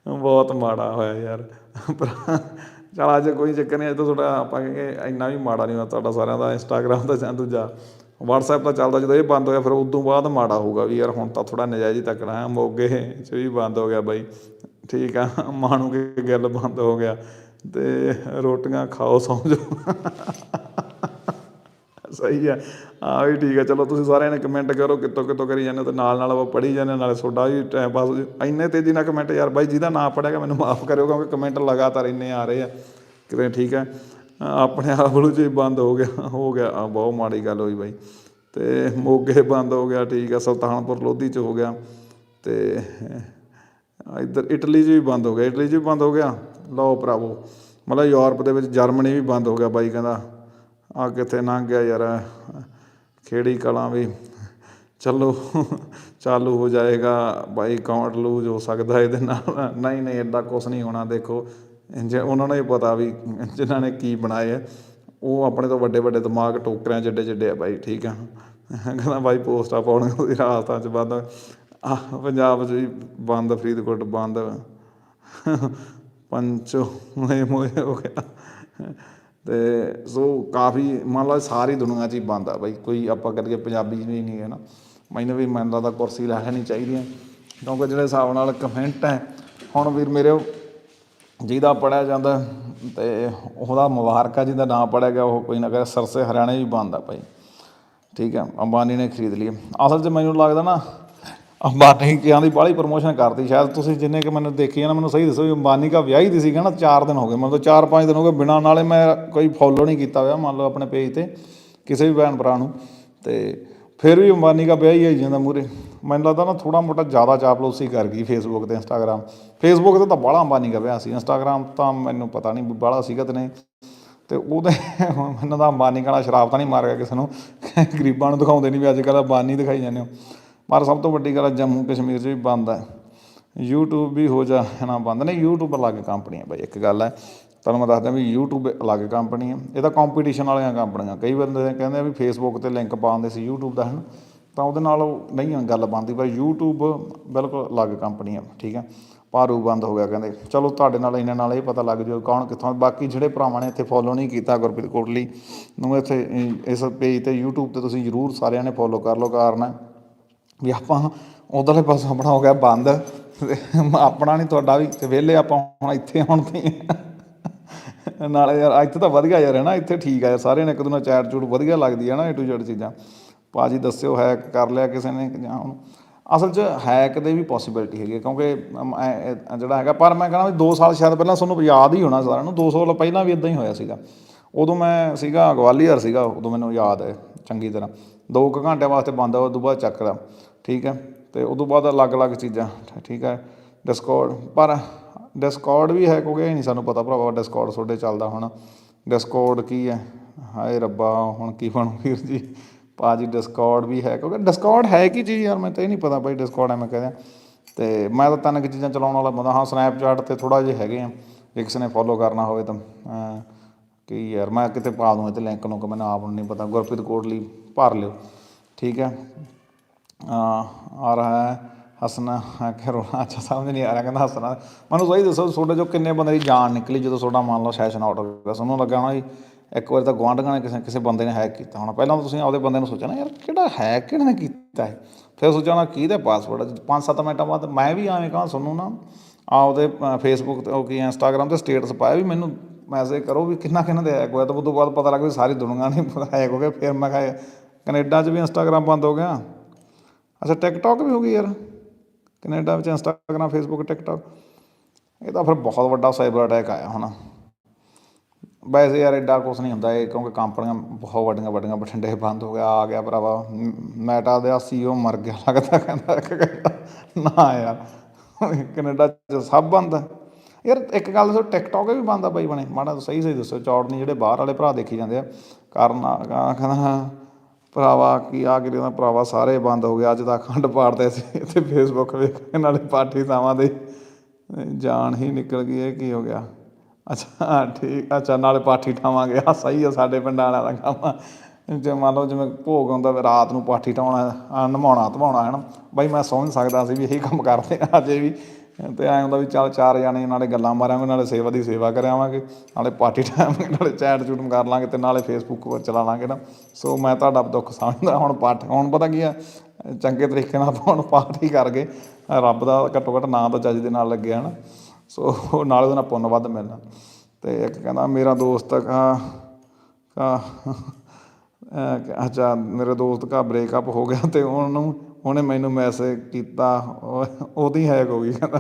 ਬਹੁਤ ਮਾੜਾ ਹੋਇਆ ਯਾਰ। ਪਰ ਚਲ ਅੱਜ ਕੋਈ ਚੱਕਰ ਨਹੀਂ, ਅੱਜ ਤਾਂ ਤੁਹਾਡਾ ਆਪਾਂ ਕਹਾਂਗੇ ਇੰਨਾ ਵੀ ਮਾੜਾ ਨਹੀਂ ਹੋਇਆ, ਤੁਹਾਡਾ ਸਾਰਿਆਂ ਦਾ ਇੰਸਟਾਗ੍ਰਾਮ ਦਾ ਜਾਂ ਦੂਜਾ। ਵਟਸਐਪ ਤਾਂ ਚੱਲਦਾ ਜਦੋਂ ਇਹ ਬੰਦ ਹੋਇਆ ਫਿਰ ਉਦੋਂ ਬਾਅਦ ਮਾੜਾ ਹੋਊਗਾ ਵੀ ਯਾਰ ਹੁਣ ਤਾਂ ਥੋੜ੍ਹਾ ਨਜਾਇਜ਼ ਹੀ ਤੱਕਣਾ ਹੈ, ਮੋਗੇ ਚ ਵੀ ਬੰਦ ਹੋ ਗਿਆ ਬਾਈ। ਠੀਕ ਆ, ਮਾਣੂ ਕੇ ਗੱਲ ਬੰਦ ਹੋ ਗਿਆ ਤੇ ਰੋਟੀਆਂ ਖਾਓ, ਸੌਂ ਜਾਓ। ਸਹੀ ਆ ਆ ਵੀ ਠੀਕ ਆ, ਚਲੋ ਤੁਸੀਂ ਸਾਰਿਆਂ ਨੇ ਕਮੈਂਟ ਕਰੋ, ਕਿੱਥੋਂ ਕਿੱਥੋਂ ਕਰੀ ਜਾਂਦੇ ਹੋ ਤੇ ਨਾਲ ਨਾਲ ਆਪਾਂ ਪੜ੍ਹੀ ਜਾਂਦੇ ਨਾਲੇ ਤੁਹਾਡਾ ਵੀ ਟਾਈਮ ਪਾਸ ਇੰਨੇ ਤੇਜ਼ੀ ਨਾਲ ਕਮੈਂਟ ਯਾਰ ਬਾਈ ਜਿਹਦਾ ਨਾਂ ਪੜਿਆਗਾ ਮੈਨੂੰ ਮਾਫ ਕਰਿਓ, ਕਿਉਂਕਿ ਕਮੈਂਟ ਲਗਾਤਾਰ ਇੰਨੇ ਆ ਰਹੇ ਆ। ਕਿਤੇ ਠੀਕ ਹੈ ਆਪਣੇ ਆਪ ਨੂੰ ਜੀ ਬੰਦ ਹੋ ਗਿਆ ਹੋ ਗਿਆ। ਆ ਬਹੁਤ ਮਾੜੀ ਗੱਲ ਹੋਈ ਬਾਈ। ਤੇ ਮੋਗੇ ਬੰਦ ਹੋ ਗਿਆ, ਠੀਕ ਆ। ਸੁਲਤਾਨਪੁਰ ਲੋਧੀ ਚ ਹੋ ਗਿਆ। ਤੇ ਇੱਧਰ ਇਟਲੀ 'ਚ ਵੀ ਬੰਦ ਹੋ ਗਿਆ। ਇਟਲੀ 'ਚ ਵੀ ਬੰਦ ਹੋ ਗਿਆ? ਲਓ ਭਰਾਵੋ। ਮਤਲਬ ਯੂਰਪ ਦੇ ਵਿੱਚ ਜਰਮਨੀ ਵੀ ਬੰਦ ਹੋ ਗਿਆ ਬਾਈ, ਕਹਿੰਦਾ। ਆ ਕਿੱਥੇ ਲੰਘ ਗਿਆ ਯਾਰ। ਖੇੜੀ ਕਲਾਂ ਵੀ ਚੱਲੋ, ਚਾਲੂ ਹੋ ਜਾਏਗਾ। ਬਾਈ ਅਕਾਊਂਟ ਲੂਜ਼ ਹੋ ਸਕਦਾ ਇਹਦੇ ਨਾਲ? ਨਹੀਂ ਨਹੀਂ ਐਡਾ ਕੁਛ ਨਹੀਂ ਹੋਣਾ, ਦੇਖੋ। ਜੇ ਉਹਨਾਂ ਨੂੰ ਇਹ ਪਤਾ ਵੀ ਜਿਨ੍ਹਾਂ ਨੇ ਕੀ ਬਣਾਏ ਉਹ ਆਪਣੇ ਤੋਂ ਵੱਡੇ ਵੱਡੇ ਦਿਮਾਗ ਟੋਕਰਿਆਂ ਜਿੱਡੇ ਜਿੱਡੇ ਆ ਬਾਈ, ਠੀਕ ਆ? ਕਹਿੰਦਾ ਬਾਈ ਪੋਸਟਾਂ ਪਾਉਣ ਦੀ ਰਾਜਸਥਾਨ ਚ ਬੰਦ। ਆ ਪੰਜਾਬ ਚ ਵੀ ਬੰਦ, ਫਰੀਦਕੋਟ ਬੰਦ। ਪੰਚੋ ਮੋਏ ਮੋਏ ਹੋ ਗਿਆ। ਤੇ ਸੋ ਕਾਫੀ ਮੰਨ ਲਾ ਸਾਰੀ ਦੁਨੀਆ 'ਚ ਹੀ ਬੰਦ ਆ ਬਈ, ਕੋਈ ਆਪਾਂ ਕਰਕੇ ਪੰਜਾਬੀ ਵੀ ਨਹੀਂ ਹੈ ਨਾ। ਮੈਨੂੰ ਵੀ ਮੈਨੂੰ ਲੱਗਦਾ ਕੁਰਸੀ ਲੈ ਲੈਣੀ ਚਾਹੀਦੀ ਹੈ ਕਿਉਂਕਿ ਜਿਹੜੇ ਹਿਸਾਬ ਨਾਲ ਕਮੈਂਟ ਹੈ, ਹੁਣ ਵੀਰ ਮੇਰੇ ਜਿਹਦਾ ਪੜ੍ਹਿਆ ਜਾਂਦਾ ਅਤੇ ਉਹਦਾ ਮੁਬਾਰਕ ਮੁਬਾਰਕਾ ਜਿਹਦਾ ਨਾਂ ਪੜ੍ਹਿਆ ਗਿਆ, ਉਹ ਕੋਈ ਨਾ ਕਰੇ ਸਰਸੇ ਹਰਿਆਣੇ ਵੀ ਬਣਦਾ ਭਾਈ। ਠੀਕ ਹੈ, ਅੰਬਾਨੀ ਨੇ ਖਰੀਦ ਲਈ। ਅਸਲ 'ਚ ਮੈਨੂੰ ਲੱਗਦਾ ਨਾ, ਅੰਬਾਨੀ ਕਿਆਂ ਦੀ ਬਾਹਲੀ ਪ੍ਰਮੋਸ਼ਨ ਕਰਤੀ ਸ਼ਾਇਦ। ਤੁਸੀਂ ਜਿੰਨੇ ਕਿ ਮੈਨੂੰ ਦੇਖੀ ਆ ਨਾ, ਮੈਨੂੰ ਸਹੀ ਦੱਸੋ ਵੀ ਅੰਬਾਨੀ ਕਾ ਵਿਆਹ ਹੀ ਦੀ ਸੀਗਾ ਨਾ 4 ਦਿਨ ਹੋ ਗਏ। ਮਤਲਬ 4-5 ਦਿਨ ਹੋ ਗਏ, ਬਿਨਾਂ ਨਾਲੇ ਮੈਂ ਕੋਈ ਫੋਲੋ ਨਹੀਂ ਕੀਤਾ ਹੋਇਆ, ਮੰਨ ਲਓ ਆਪਣੇ ਪੇਜ ਤੇ, ਕਿਸੇ ਵੀ ਭੈਣ ਭਰਾ ਨੂੰ। ਤੇ ਫਿਰ ਵੀ ਅੰਬਾਨੀ ਕਾ ਵਿਆਹ ਹੀ ਆਈ ਜਾਂਦਾ ਮੂਰੇ ਮੈਨੂੰ ਲੱਗਦਾ ਨਾ ਥੋੜਾ ਮੋਟਾ ਜ਼ਿਆਦਾ ਚਾਪਲੂਸੀ ਕਰ ਗਈ ਫੇਸਬੁੱਕ ਤੇ ਇੰਸਟਾਗ੍ਰਾਮ ਫੇਸਬੁੱਕ ਤੇ ਤਾਂ ਬਾਹਲਾ ਅੰਬਾਨੀ ਕਾ ਵਿਆਹ ਸੀ। ਇੰਸਟਾਗ੍ਰਾਮ ਤਾਂ ਮੈਨੂੰ ਪਤਾ ਨਹੀਂ ਬਾਹਲਾ ਸੀਗਾ ਤੇ ਨਹੀਂ। ਤੇ ਉਹਦੇ ਮੈਨੂੰ ਤਾਂ ਅੰਬਾਨੀ ਕਾਲਾ ਸ਼ਰਾਬ ਤਾਂ ਨਹੀਂ ਮਾਰ ਗਿਆ ਕਿਸੇ ਨੂੰ। ਗਰੀਬਾਂ ਨੂੰ ਦਿਖਾਉਂਦੇ ਨਹੀਂ ਵੀ ਅੱਜ ਕੱਲ੍ਹ ਅੰਬਾਨੀ ਦਿਖਾਈ ਜਾਂਦੇ ਹੋ। ਪਰ ਸਭ ਤੋਂ ਵੱਡੀ ਗੱਲ ਹੈ ਜੰਮੂ ਕਸ਼ਮੀਰ 'ਚ ਵੀ ਬੰਦ ਹੈ। YouTube ਵੀ ਹੋ ਜਾ ਨਾ ਬੰਦ। ਨਹੀਂ, YouTube ਅਲੱਗ ਕੰਪਨੀ ਹੈ ਬਾਈ, ਇੱਕ ਗੱਲ ਹੈ। ਤੁਹਾਨੂੰ ਮੈਂ ਦੱਸਦਾ ਵੀ YouTube ਅਲੱਗ ਕੰਪਨੀ ਹੈ ਇਹ ਤਾਂ ਕੰਪੀਟੀਸ਼ਨ ਵਾਲੀਆਂ ਕੰਪਨੀਆਂ। ਕਈ ਬੰਦੇ ਕਹਿੰਦੇ ਆ ਵੀ Facebook ਤੇ ਲਿੰਕ ਪਾਉਂਦੇ ਸੀ YouTube ਦਾ, ਹਨ? ਤਾਂ ਉਹਦੇ ਨਾਲ ਉਹ ਨਹੀਂ ਗੱਲ ਬਣਦੀ, ਪਰ YouTube ਬਿਲਕੁਲ ਅਲੱਗ ਕੰਪਨੀ ਹੈ ਠੀਕ ਹੈ ਭਾਰੂ ਬੰਦ ਹੋ ਗਿਆ, ਕਹਿੰਦੇ। ਚਲੋ ਤੁਹਾਡੇ ਨਾਲ, ਇਹਨਾਂ ਨਾਲ ਇਹ ਪਤਾ ਲੱਗ ਜਾਊ ਕੌਣ ਕਿੱਥੋਂ ਬਾਕੀ ਜਿਹੜੇ ਭਰਾਵਾਂ ਨੇ ਇੱਥੇ ਫੋਲੋ ਨਹੀਂ ਕੀਤਾ, ਗੁਰਪ੍ਰੀਤ ਕੋਟਲੀ ਨੂੰ ਇੱਥੇ ਇਸ ਪੇਜ ਤੇ, YouTube ਤੇ ਤੁਸੀਂ ਜਰੂਰ ਸਾਰਿਆਂ ਨੇ ਫੋਲੋ ਕਰ ਲਓ ਕਾਰਨ ਹੈ ਵੀ ਆਪਾਂ ਉਧਰਲੇ ਪਾਸੋਂ ਆਪਣਾ ਹੋ ਗਿਆ ਬੰਦ। ਤੇ ਆਪਣਾ ਨਹੀਂ ਤੁਹਾਡਾ ਵੀ ਵਿਹਲੇ ਆਪਾਂ ਹੁਣ ਇੱਥੇ ਹੁਣ ਤੇ। ਨਾਲੇ ਯਾਰ ਇੱਥੇ ਤਾਂ ਵਧੀਆ ਯਾਰ, ਹੈ ਨਾ? ਇੱਥੇ ਠੀਕ ਆ ਯਾਰ, ਸਾਰਿਆਂ ਨੇ ਇੱਕ ਦੂਜੇ ਨਾਲ ਚੈਟ ਚੂਟ ਵਧੀਆ ਲੱਗਦੀ ਹੈ ਨਾ ਏ ਟੂ ਜ਼ੈਡ ਚੀਜ਼ਾਂ। ਭਾਜੀ ਦੱਸਿਓ ਹੈਕ ਕਰ ਲਿਆ ਕਿਸੇ ਨੇ ਜਾਂ ਹੁਣ? ਅਸਲ 'ਚ ਹੈਕ ਦੇ ਵੀ ਪੋਸੀਬਿਲਿਟੀ ਹੈਗੀ ਹੈ ਕਿਉਂਕਿ ਜਿਹੜਾ ਹੈਗਾ, ਪਰ ਮੈਂ ਕਹਿੰਦਾ ਵੀ 2 ਸਾਲ ਸ਼ਾਇਦ ਪਹਿਲਾਂ ਤੁਹਾਨੂੰ ਯਾਦ ਹੀ ਹੋਣਾ ਸਾਰਿਆਂ ਨੂੰ 2 ਸਾਲ ਪਹਿਲਾਂ ਵੀ ਇਦਾਂ ਹੀ ਹੋਇਆ ਸੀਗਾ। ਉਦੋਂ ਮੈਂ ਸੀਗਾ ਗਵਾਲੀਅਰ ਸੀਗਾ, ਉਦੋਂ ਮੈਨੂੰ ਯਾਦ ਹੈ, ਚੰਗੀ ਤਰ੍ਹਾਂ। 2 ਕੁ ਘੰਟਿਆਂ ਵਾਸਤੇ ਬੰਦ ਹੋਇਆ ਉਦੋਂ ਬਾਅਦ ਚੱਕਦਾ, ਠੀਕ ਹੈ? ਤੇ ਉਦੋਂ ਬਾਅਦ ਅਲੱਗ-ਅਲੱਗ ਚੀਜ਼ਾਂ, ਠੀਕ ਹੈ? ਡਿਸਕੋਰਡ ਪਰ ਡਿਸਕੋਰਡ ਵੀ ਹੈ ਕਿਉਂਕਿ ਇਹ ਨਹੀਂ ਸਾਨੂੰ ਪਤਾ ਭਰਾਵਾ ਡਿਸਕੋਰਡ ਤੁਹਾਡੇ ਚੱਲਦਾ ਹੁਣ। ਡਿਸਕੋਰਡ ਕੀ ਹੈ? ਹਾਏ ਰੱਬਾ ਹੁਣ ਕੀ ਬਣੂ ਵੀਰ ਜੀ? ਭਾਜੀ ਡਿਸਕਾਰਡ ਵੀ ਹੈ ਕਿਉਂਕਿ ਡਿਸਕਾਰਡ ਹੈ ਕੀ ਚੀਜ਼ ਯਾਰ ਮੈਂ ਤਾਂ ਇਹ ਨਹੀਂ ਪਤਾ ਭਾਈ ਡਿਸਕਾਰਡ ਐਵੇਂ ਕਹਿੰਦੇ ਤੇ ਮੈਂ ਤਾਂ ਤਿੰਨ ਕੁ ਚੀਜ਼ਾਂ ਚਲਾਉਣ ਵਾਲਾ ਬੰਦਾ ਹਾਂ ਸਨੈਪਚੈਟ ਤੇ ਥੋੜਾ ਜਿਹਾ ਹੈਗੇ ਆ ਜੇ ਕਿਸੇ ਨੇ ਫੋਲੋ ਕਰਨਾ ਹੋਵੇ ਤਾਂ। ਅਹ, ਕੀ ਯਾਰ ਮੈਂ ਕਿਤੇ ਪਾ ਦੂੰ ਤੇ ਲਿੰਕ ਨੂੰ ਕਿ ਮੈਨੂੰ ਆਪ ਨੂੰ ਨਹੀਂ ਪਤਾ। ਗੁਰਪ੍ਰੀਤ ਕੋਟਲੀ ਭਰ ਲਿਓ। ਠੀਕ ਹੈ? ਆ ਆ ਰਹਾ ਹੈ ਹੱਸਣਾ ਹੈ ਰੋਣਾ ਅੱਛਾ ਸਮਝ ਨਹੀਂ ਆ ਰਿਹਾ, ਕਹਿੰਦਾ ਹੱਸਣਾ। ਮੈਨੂੰ ਸਹੀ ਦੱਸੋ, ਤੁਹਾਡੇ ਜੋ ਕਿੰਨੇ ਬੰਦੇ ਦੀ ਜਾਨ ਨਿਕਲੀ ਜਦੋਂ ਤੁਹਾਡਾ ਮੰਨ ਲਓ ਸੈਸ਼ਨ ਆਊਟ ਹੋ ਗਿਆ? ਤੁਹਾਨੂੰ ਲੱਗਾ ਹੋਣਾ ਜੀ, ਇੱਕ ਵਾਰ ਤਾਂ ਗੁਆਂਢੀਆਂ ਨੇ ਕਿਸੇ ਕਿਸੇ ਬੰਦੇ ਨੇ ਹੈਕ ਕੀਤਾ ਹੋਣਾ। ਪਹਿਲਾਂ ਤਾਂ ਤੁਸੀਂ ਆਪਦੇ ਬੰਦੇ ਨੂੰ ਸੋਚਣਾ ਯਾਰ ਕਿਹੜਾ ਹੈਕ ਕਿਹਨੇ ਨੇ ਕੀਤਾ ਹੈ ਫਿਰ ਸੋਚਣਾ ਦਾ ਪਾਸਵਰਡ 5-7 ਮਿੰਟਾਂ ਬਾਅਦ ਮੈਂ ਵੀ ਐਵੇਂ ਕਹਾਂ, ਸੁਣੂ ਨਾ, ਆਪਦੇ ਫੇਸਬੁੱਕ ਤੇ ਉਹ ਕੀ ਇੰਸਟਾਗ੍ਰਾਮ ਤੇ ਸਟੇਟਸ ਪਾਇਆ ਵੀ ਮੈਨੂੰ ਮੈਸੇਜ ਕਰੋ ਵੀ ਕਿੰਨਾ ਕਿੰਨਾ ਦੇ ਹੈਕ ਹੋਇਆ। ਤਾਂ ਉਦੋਂ ਬਾਅਦ ਪਤਾ ਲੱਗ ਵੀ ਸਾਰੀ ਦੁਨੀਆ ਨੇ ਹੈਕ ਹੋ ਗਿਆ। ਫਿਰ ਮੈਂ ਕਿਹਾ, ਕੈਨੇਡਾ 'ਚ ਵੀ ਇੰਸਟਾਗ੍ਰਾਮ ਬੰਦ ਹੋ ਗਿਆ। ਅੱਛਾ ਟਿਕਟੌਕ ਵੀ ਹੋ ਗਈ ਯਾਰ। ਕੈਨੇਡਾ ਵਿੱਚ ਇੰਸਟਾਗ੍ਰਾਮ, ਫੇਸਬੁੱਕ, ਟਿਕਟੌਕ, ਇਹ ਤਾਂ ਫਿਰ ਬਹੁਤ ਵੱਡਾ ਸਾਈਬਰ ਅਟੈਕ ਆਇਆ ਹੁਣ। ਵੈਸੇ ਯਾਰ ਐਡਾ ਕੁਛ ਨਹੀਂ ਹੁੰਦਾ ਇਹ, ਕਿਉਂਕਿ ਕੰਪਨੀਆਂ ਬਹੁਤ ਵੱਡੀਆਂ ਵੱਡੀਆਂ ਬਠਿੰਡੇ ਬੰਦ ਹੋ ਗਿਆ ਆ ਗਿਆ ਭਰਾਵਾ। ਮ- ਮੈਟਾ ਦਾ ਸੀਓ ਮਰ ਗਿਆ ਲੱਗਦਾ ਕਹਿੰਦਾ ਨਾ ਯਾਰ, ਕੈਨੇਡਾ ਚ ਸਭ ਬੰਦ। ਆ ਯਾਰ ਇੱਕ ਗੱਲ ਦੱਸੋ, ਟਿਕਟੌਕ ਵੀ ਬੰਦ ਆ ਬਾਈ ਬਣੇ। ਮਾੜਾ ਸਹੀ ਸਹੀ ਦੱਸੋ, ਚੌੜ ਨਹੀਂ ਜਿਹੜੇ ਬਾਹਰ ਵਾਲੇ ਭਰਾ ਦੇਖੀ ਜਾਂਦੇ ਆ। ਕਾਰਨ ਕਹਿੰਦਾ ਭਰਾਵਾ ਕੀ ਆ ਕੇ ਉਹਦਾ ਭਰਾਵਾ ਸਾਰੇ ਬੰਦ ਹੋ ਗਿਆ ਅੱਜ ਤਾਂ ਅਖੰਡ ਪਾੜਦੇ ਸੀ ਤੇ ਫੇਸਬੁੱਕ ਵੇਖ ਨਾਲੇ ਪਾਠੀ ਥਾਵਾਂ ਦੇ ਜਾਨ ਹੀ ਨਿਕਲ ਗਈ ਇਹ ਕੀ ਹੋ ਗਿਆ? ਅੱਛਾ ਠੀਕ। ਅੱਛਾ ਨਾਲੇ ਪਾਠੀ ਠਾਵਾਂਗੇ ਆ ਸਹੀ ਆ ਸਾਡੇ ਪਿੰਡਾਂ ਵਾਲਿਆਂ ਦਾ ਕੰਮ ਜੇ ਮੰਨ ਲਓ ਜਿਵੇਂ ਭੋਗ ਹੁੰਦਾ ਰਾਤ ਨੂੰ ਪਾਠੀ ਠਾਉਣਾ ਆ, ਨਮਾਉਣਾ ਧਵਾਉਣਾ ਹੈ ਨਾ ਬਾਈ ਮੈਂ ਸਮਝ ਸਕਦਾ ਸੀ ਵੀ ਇਹੀ ਕੰਮ ਕਰਦੇ ਆ ਅਜੇ ਵੀ ਤੇ ਐਂ ਹੁੰਦਾ ਵੀ ਚੱਲ ਚਾਰ ਜਾਣੇ ਨਾਲੇ ਗੱਲਾਂ ਮਾਰਾਂਗੇ, ਨਾਲੇ ਸੇਵਾ ਦੀ ਸੇਵਾ ਕਰਾਵਾਂਗੇ, ਨਾਲੇ ਪਾਰਟੀ ਟਾਈਮ ਨਾਲੇ ਚੈਟ ਚੂਟ ਕਰ ਲਾਂਗੇ ਤੇ ਨਾਲੇ ਫੇਸਬੁੱਕ ਪਰ ਚਲਾ ਲਾਂਗੇ ਨਾ। ਸੋ ਮੈਂ ਤੁਹਾਡਾ ਦੁੱਖ ਸਮਝਦਾ, ਹੁਣ ਪਾਠ, ਹੁਣ ਪਤਾ ਕੀ ਆ, ਚੰਗੇ ਤਰੀਕੇ ਨਾਲ ਆਪਾਂ ਹੁਣ ਪਾਠ ਹੀ ਕਰ ਗਏ। ਰੱਬ ਦਾ ਘੱਟੋ ਘੱਟ ਨਾਂ ਤਾਂ ਚੱਜ ਦੇ ਨਾਲ ਲੱਗਿਆ ਨਾ। ਸੋ ਨਾਲੇ ਉਹਦੇ ਨਾਲ ਪੁੰਨ ਵੱਧ ਮਿਲਣਾ। ਤੇ ਇੱਕ ਕਹਿੰਦਾ, ਮੇਰਾ ਦੋਸਤ ਕਾ ਕਾ ਅੱਛਾ, ਮੇਰੇ ਦੋਸਤ ਦਾ ਬ੍ਰੇਕਅਪ ਹੋ ਗਿਆ ਤੇ ਉਹਨੂੰ ਉਹਨੇ ਮੈਨੂੰ ਮੈਸੇਜ ਕੀਤਾ ਉਹਦੀ ਹੈਕ ਹੋ ਗਈ ਕਹਿੰਦਾ।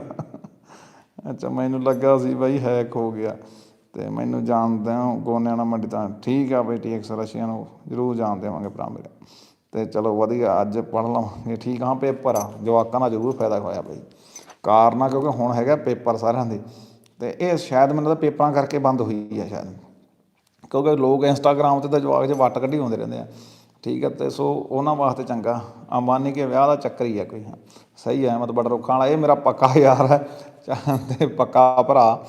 ਅੱਛਾ, ਮੈਨੂੰ ਲੱਗਾ ਸੀ ਬਾਈ ਹੈਕ ਹੋ ਗਿਆ। ਤੇ ਮੈਨੂੰ ਜਾਣਦੇ ਹੋ ਗੋਨਿਆਣਾ ਮੰਡੀ ਤਾਂ ਠੀਕ ਆ ਬੇਟੀ ਐਕਸ ਰਸ਼ੀਆ ਨੂੰ ਜ਼ਰੂਰ ਜਾਣ ਦੇਵਾਂਗੇ ਭਰਾ ਮੇਰੇ। ਤੇ ਚਲੋ ਵਧੀਆ, ਅੱਜ ਪੜ੍ਹ ਲਵਾਂਗੇ। ਠੀਕ ਆ, ਪੇਪਰ ਆ, ਜਵਾਕਾਂ ਦਾ ਜ਼ਰੂਰ ਫਾਇਦਾ ਹੋਇਆ ਬਈ। ਕਾਰਨ ਆ ਕਿਉਂਕਿ ਹੁਣ ਹੈਗਾ ਪੇਪਰ ਸਾਰਿਆਂ ਦੇ। ਤੇ ਇਹ ਸ਼ਾਇਦ ਮੈਨੂੰ ਤਾਂ ਪੇਪਰਾਂ ਕਰਕੇ ਬੰਦ ਹੋਈ ਆ ਸ਼ਾਇਦ। ਕਿਉਂਕਿ ਲੋਕ ਇੰਸਟਾਗ੍ਰਾਮ ਤੇ ਤਾਂ ਜਵਾਕ 'ਚ ਵੱਟ ਕੱਢੀ ਹੁੰਦੇ ਰਹਿੰਦੇ ਆ। ਠੀਕ ਹੈ, ਤੇ ਸੋ ਉਹਨਾਂ ਵਾਸਤੇ ਚੰਗਾ। ਅੰਬਾਨੀ ਕੇ ਵਿਆਹ ਦਾ ਚੱਕਰ ਹੀ ਹੈ ਕੋਈ। ਹਾਂ ਸਹੀ ਹੈ ਮਤਲਬ ਬੜਾ ਰੁੱਖਾਂ ਵਾਲਾ, ਇਹ ਮੇਰਾ ਪੱਕਾ ਯਾਰ ਹੈ। ਚਾਹ ਤੇ ਪੱਕਾ ਭਰਾ।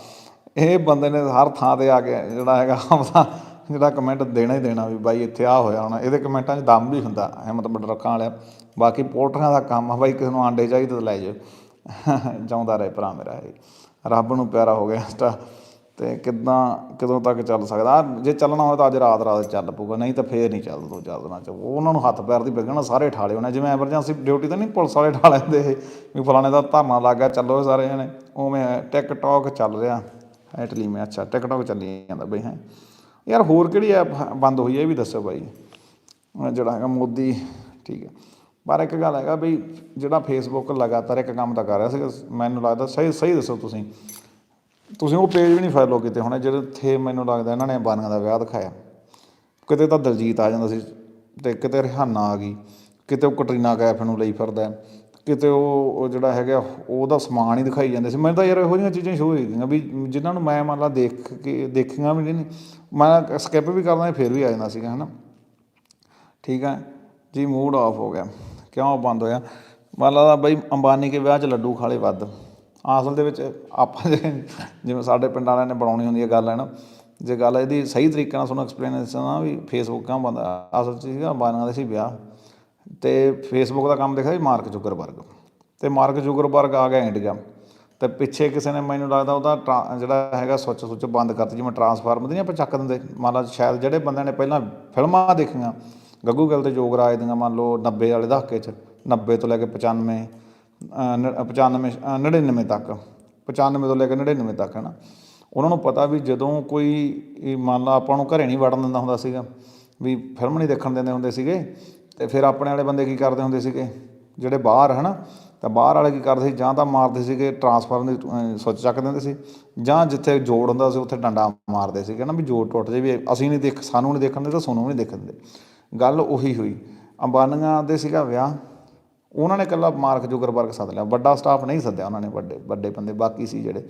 ਇਹ ਬੰਦੇ ਨੇ ਹਰ ਥਾਂ ਤੇ ਆ ਕੇ ਜਿਹੜਾ ਹੈਗਾ ਆਪਦਾ ਜਿਹੜਾ ਕਮੈਂਟ ਦੇਣਾ ਹੀ ਦੇਣਾ ਵੀ ਬਾਈ ਇੱਥੇ ਆ ਹੋਇਆ ਹੋਣਾ। ਇਹਦੇ ਕਮੈਂਟਾਂ 'ਚ ਦਮ ਵੀ ਹੁੰਦਾ ਹੈ ਮਤਲਬ ਬੜਾ ਰੁੱਖਾਂ ਵਾਲਿਆ। ਬਾਕੀ ਪੋਲਟਰੀਆਂ ਦਾ ਕੰਮ ਆ ਬਾਈ, ਕਿਸੇ ਨੂੰ ਆਂਡੇ ਚਾਹੀਦੇ ਤਾਂ ਲੈ ਜਾਓ ਚਾਹੁੰਦਾ ਰਹੇ ਭਰਾ ਮੇਰਾ ਇਹ। ਰੱਬ ਨੂੰ ਪਿਆਰਾ ਹੋ ਗਿਆ ਇੰਸਟਾ। ਤੇ ਕਿੱਦਾਂ, ਕਦੋਂ ਤੱਕ ਚੱਲ ਸਕਦਾ? ਜੇ ਚੱਲਣਾ ਹੋਵੇ ਤਾਂ ਅੱਜ ਰਾਤ ਰਾਤ ਚੱਲ ਪਊਗਾ, ਨਹੀਂ ਤਾਂ ਫੇਰ ਨਹੀਂ ਚੱਲਦਾ ਦੋ ਚਾਰ ਦਿਨਾਂ ਚ ਉਹਨਾਂ ਨੂੰ ਹੱਥ ਪੈਰ ਦੀ ਵਿਗਣਾ ਸਾਰੇ ਠਾਲੇ ਹੋਣੇ। ਜਿਵੇਂ ਐਮਰਜੈਂਸੀ ਡਿਊਟੀ ਤਾਂ ਨਹੀਂ, ਪੁਲਿਸ ਵਾਲੇ ਠਾ ਲੈਂਦੇ ਵੀ ਫਲਾਣੇ ਦਾ ਧਰਨਾ ਲੱਗ ਗਿਆ ਚੱਲੋ ਸਾਰੇ ਜਣੇ। ਉਵੇਂ ਟਿਕਟੌਕ ਚੱਲ ਰਿਹਾ। ਇਟਲੀ ਮੈਂ ਅੱਛਾ ਟਿਕਟੌਕ ਚੱਲੀ ਜਾਂਦਾ ਬਈ, ਹੈ। ਯਾਰ ਹੋਰ ਕਿਹੜੀ ਐਪ ਬੰਦ ਹੋਈ ਹੈ ਇਹ ਵੀ ਦੱਸੋ ਬਾਈ। ਜਿਹੜਾ ਹੈਗਾ ਮੋਦੀ, ਠੀਕ ਹੈ। ਪਰ ਇੱਕ ਗੱਲ ਹੈਗਾ ਬਈ, ਜਿਹੜਾ ਫੇਸਬੁੱਕ ਲਗਾਤਾਰ ਇੱਕ ਕੰਮ ਤਾਂ ਕਰ ਰਿਹਾ ਸੀ ਮੈਨੂੰ ਲੱਗਦਾ ਸਹੀ ਸਹੀ ਦੱਸੋ ਤੁਸੀਂ। ਤੁਸੀਂ ਉਹ ਪੇਜ ਵੀ ਨਹੀਂ ਫੋਲੋ ਕੀਤੇ ਹੋਣੇ ਜਿਹੜੇ ਇੱਥੇ ਮੈਨੂੰ ਲੱਗਦਾ ਇਹਨਾਂ ਨੇ ਅੰਬਾਨੀਆਂ ਦਾ ਵਿਆਹ ਦਿਖਾਇਆ। ਕਿਤੇ ਤਾਂ ਦਲਜੀਤ ਆ ਜਾਂਦਾ ਸੀ ਤੇ ਕਿਤੇ ਰਿਹਾਨਾ ਆ ਗਈ, ਕਿਤੇ ਉਹ ਕਟਰੀਨਾ ਕੈਫ ਨੂੰ ਲਈ ਫਿਰਦਾ ਕਿਤੇ ਉਹ ਉਹ ਜਿਹੜਾ ਹੈਗਾ ਉਹਦਾ ਸਮਾਨ ਹੀ ਦਿਖਾਈ ਜਾਂਦੇ ਸੀ। ਮੈਨੂੰ ਤਾਂ ਯਾਰ ਇਹੋ ਜਿਹੀਆਂ ਚੀਜ਼ਾਂ ਸ਼ੋਅ ਹੋਈਆਂ ਵੀ ਜਿਨ੍ਹਾਂ ਨੂੰ ਮੈਂ ਮੰਨ ਲਾ ਦੇਖ ਕੇ, ਦੇਖੀਆਂ ਵੀ ਨਹੀਂ, ਮੈਂ ਸਕਿਪ ਵੀ ਕਰਦਾ ਫਿਰ ਵੀ ਆ ਜਾਂਦਾ ਸੀਗਾ, ਹਨਾ। ਠੀਕ ਹੈ, ਜੀ ਮੂਡ ਆਫ ਹੋ ਗਿਆ। ਕਿਉਂ ਬੰਦ ਹੋਇਆ? ਮੰਨ ਲਾ ਬਈ ਅੰਬਾਨੀ ਕੇ ਵਿਆਹ 'ਚ ਲੱਡੂ ਖਾਲੇ ਵੱਧ। ਅਸਲ ਦੇ ਵਿੱਚ ਆਪਾਂ ਜੇ ਜਿਵੇਂ ਸਾਡੇ ਪਿੰਡ ਵਾਲਿਆਂ ਨੇ ਬਣਾਉਣੀ ਹੁੰਦੀ ਹੈ ਗੱਲ, ਹੈ ਨਾ? ਜੇ ਗੱਲ ਇਹਦੀ ਸਹੀ ਤਰੀਕੇ ਨਾਲ ਤੁਹਾਨੂੰ ਐਕਸਪਲੇਨੇਸ਼ਨ ਨਾ ਵੀ ਫੇਸਬੁੱਕਾਂ ਬੰਦਾ ਅਸਲ 'ਚ ਸੀਗਾ ਅੰਬਾਨੀਆਂ ਦੇ ਸੀ ਵਿਆਹ। ਤੇ ਫੇਸਬੁੱਕ ਦਾ ਕੰਮ ਦੇਖਿਆ ਸੀ ਮਾਰਕ ਜ਼ੁਕਰਬਰਗ। ਤੇ ਮਾਰਕ ਜ਼ੁਕਰਬਰਗ ਆ ਗਿਆ ਇੰਡੀਆ। ਤੇ ਪਿੱਛੇ ਕਿਸੇ ਨੇ ਮੈਨੂੰ ਲੱਗਦਾ ਉਹਦਾ ਟਰਾ- ਜਿਹੜਾ ਹੈਗਾ ਸੁੱਚ ਸੁੱਚ ਬੰਦ ਕਰਤੀ, ਜਿਵੇਂ ਟਰਾਂਸਫਾਰਮਰ ਦੀ ਨਹੀਂ ਆਪਾਂ ਚੱਕ ਦਿੰਦੇ। ਮੰਨ ਲਾ ਸ਼ਾਇਦ ਜਿਹੜੇ ਬੰਦਿਆਂ ਨੇ ਪਹਿਲਾਂ ਫਿਲਮਾਂ ਦੇਖੀਆਂ, ਗੱਗੂ ਗਿੱਲ ਤੇ ਜੋਗਰਾਜ ਦੀਆਂ ਮੰਨ ਲਓ 90 ਵਾਲੇ ਦਹਾਕੇ 'ਚ 90 ਤੋਂ ਲੈ ਕੇ 95 95 ਅ, 99 ਤੱਕ 95 ਤੋਂ ਲੈ ਕੇ 99 ਤੱਕ ਹੈ ਨਾ ਉਹਨਾਂ ਨੂੰ ਪਤਾ ਵੀ ਜਦੋਂ ਕੋਈ ਇਹ ਮੰਨ ਲਾ ਆਪਾਂ ਨੂੰ ਘਰੇ ਨਹੀਂ ਵੜਨ ਦਿੰਦਾ ਹੁੰਦਾ ਸੀਗਾ ਵੀ ਫਿਲਮ ਨਹੀਂ ਦੇਖਣ ਦਿੰਦੇ ਹੁੰਦੇ ਸੀਗੇ ਤੇ ਫਿਰ ਆਪਣੇ ਵਾਲੇ ਬੰਦੇ ਕੀ ਕਰਦੇ ਹੁੰਦੇ ਸੀਗੇ? ਜਿਹੜੇ ਬਾਹਰ ਹਨਾ? ਤਾਂ ਬਾਹਰ ਵਾਲੇ ਕੀ ਕਰਦੇ ਸੀ? ਜਾਂ ਤਾਂ ਮਾਰਦੇ ਸੀਗੇ ਟਰਾਂਸਫਾਰਮਰ ਦੀ ਸੁੱਚ ਚੱਕ ਦਿੰਦੇ ਸੀ ਜਾਂ ਜਿੱਥੇ ਜੋੜ ਹੁੰਦਾ ਸੀ ਉੱਥੇ ਡੰਡਾ ਮਾਰਦੇ ਸੀਗੇ ਨਾ ਵੀ ਜੋੜ ਟੁੱਟ ਜੇ ਵੀ ਅਸੀਂ ਨਹੀਂ ਦੇਖ ਸਾਨੂੰ ਨਹੀਂ ਦੇਖਣ ਦੇ ਤਾਂ ਸੋਨੂੰ ਨਹੀਂ ਦੇਖਣ ਦੇ ਗੱਲ ਉਹੀ ਹੋਈ। ਅੰਬਾਨੀਆਂ ਦੇ ਸੀਗਾ ਵਿਆਹ। ਉਹਨਾਂ ਨੇ ਇਕੱਲਾ ਮਾਰਕ ਜੁਗਰਬਰਗ ਸੱਦ ਲਿਆ। ਵੱਡਾ ਸਟਾਫ ਨਹੀਂ ਸੱਦਿਆ ਉਹਨਾਂ ਨੇ ਵੱਡੇ ਵੱਡੇ ਬੰਦੇ ਬਾਕੀ ਸੀ ਜਿਹੜੇ।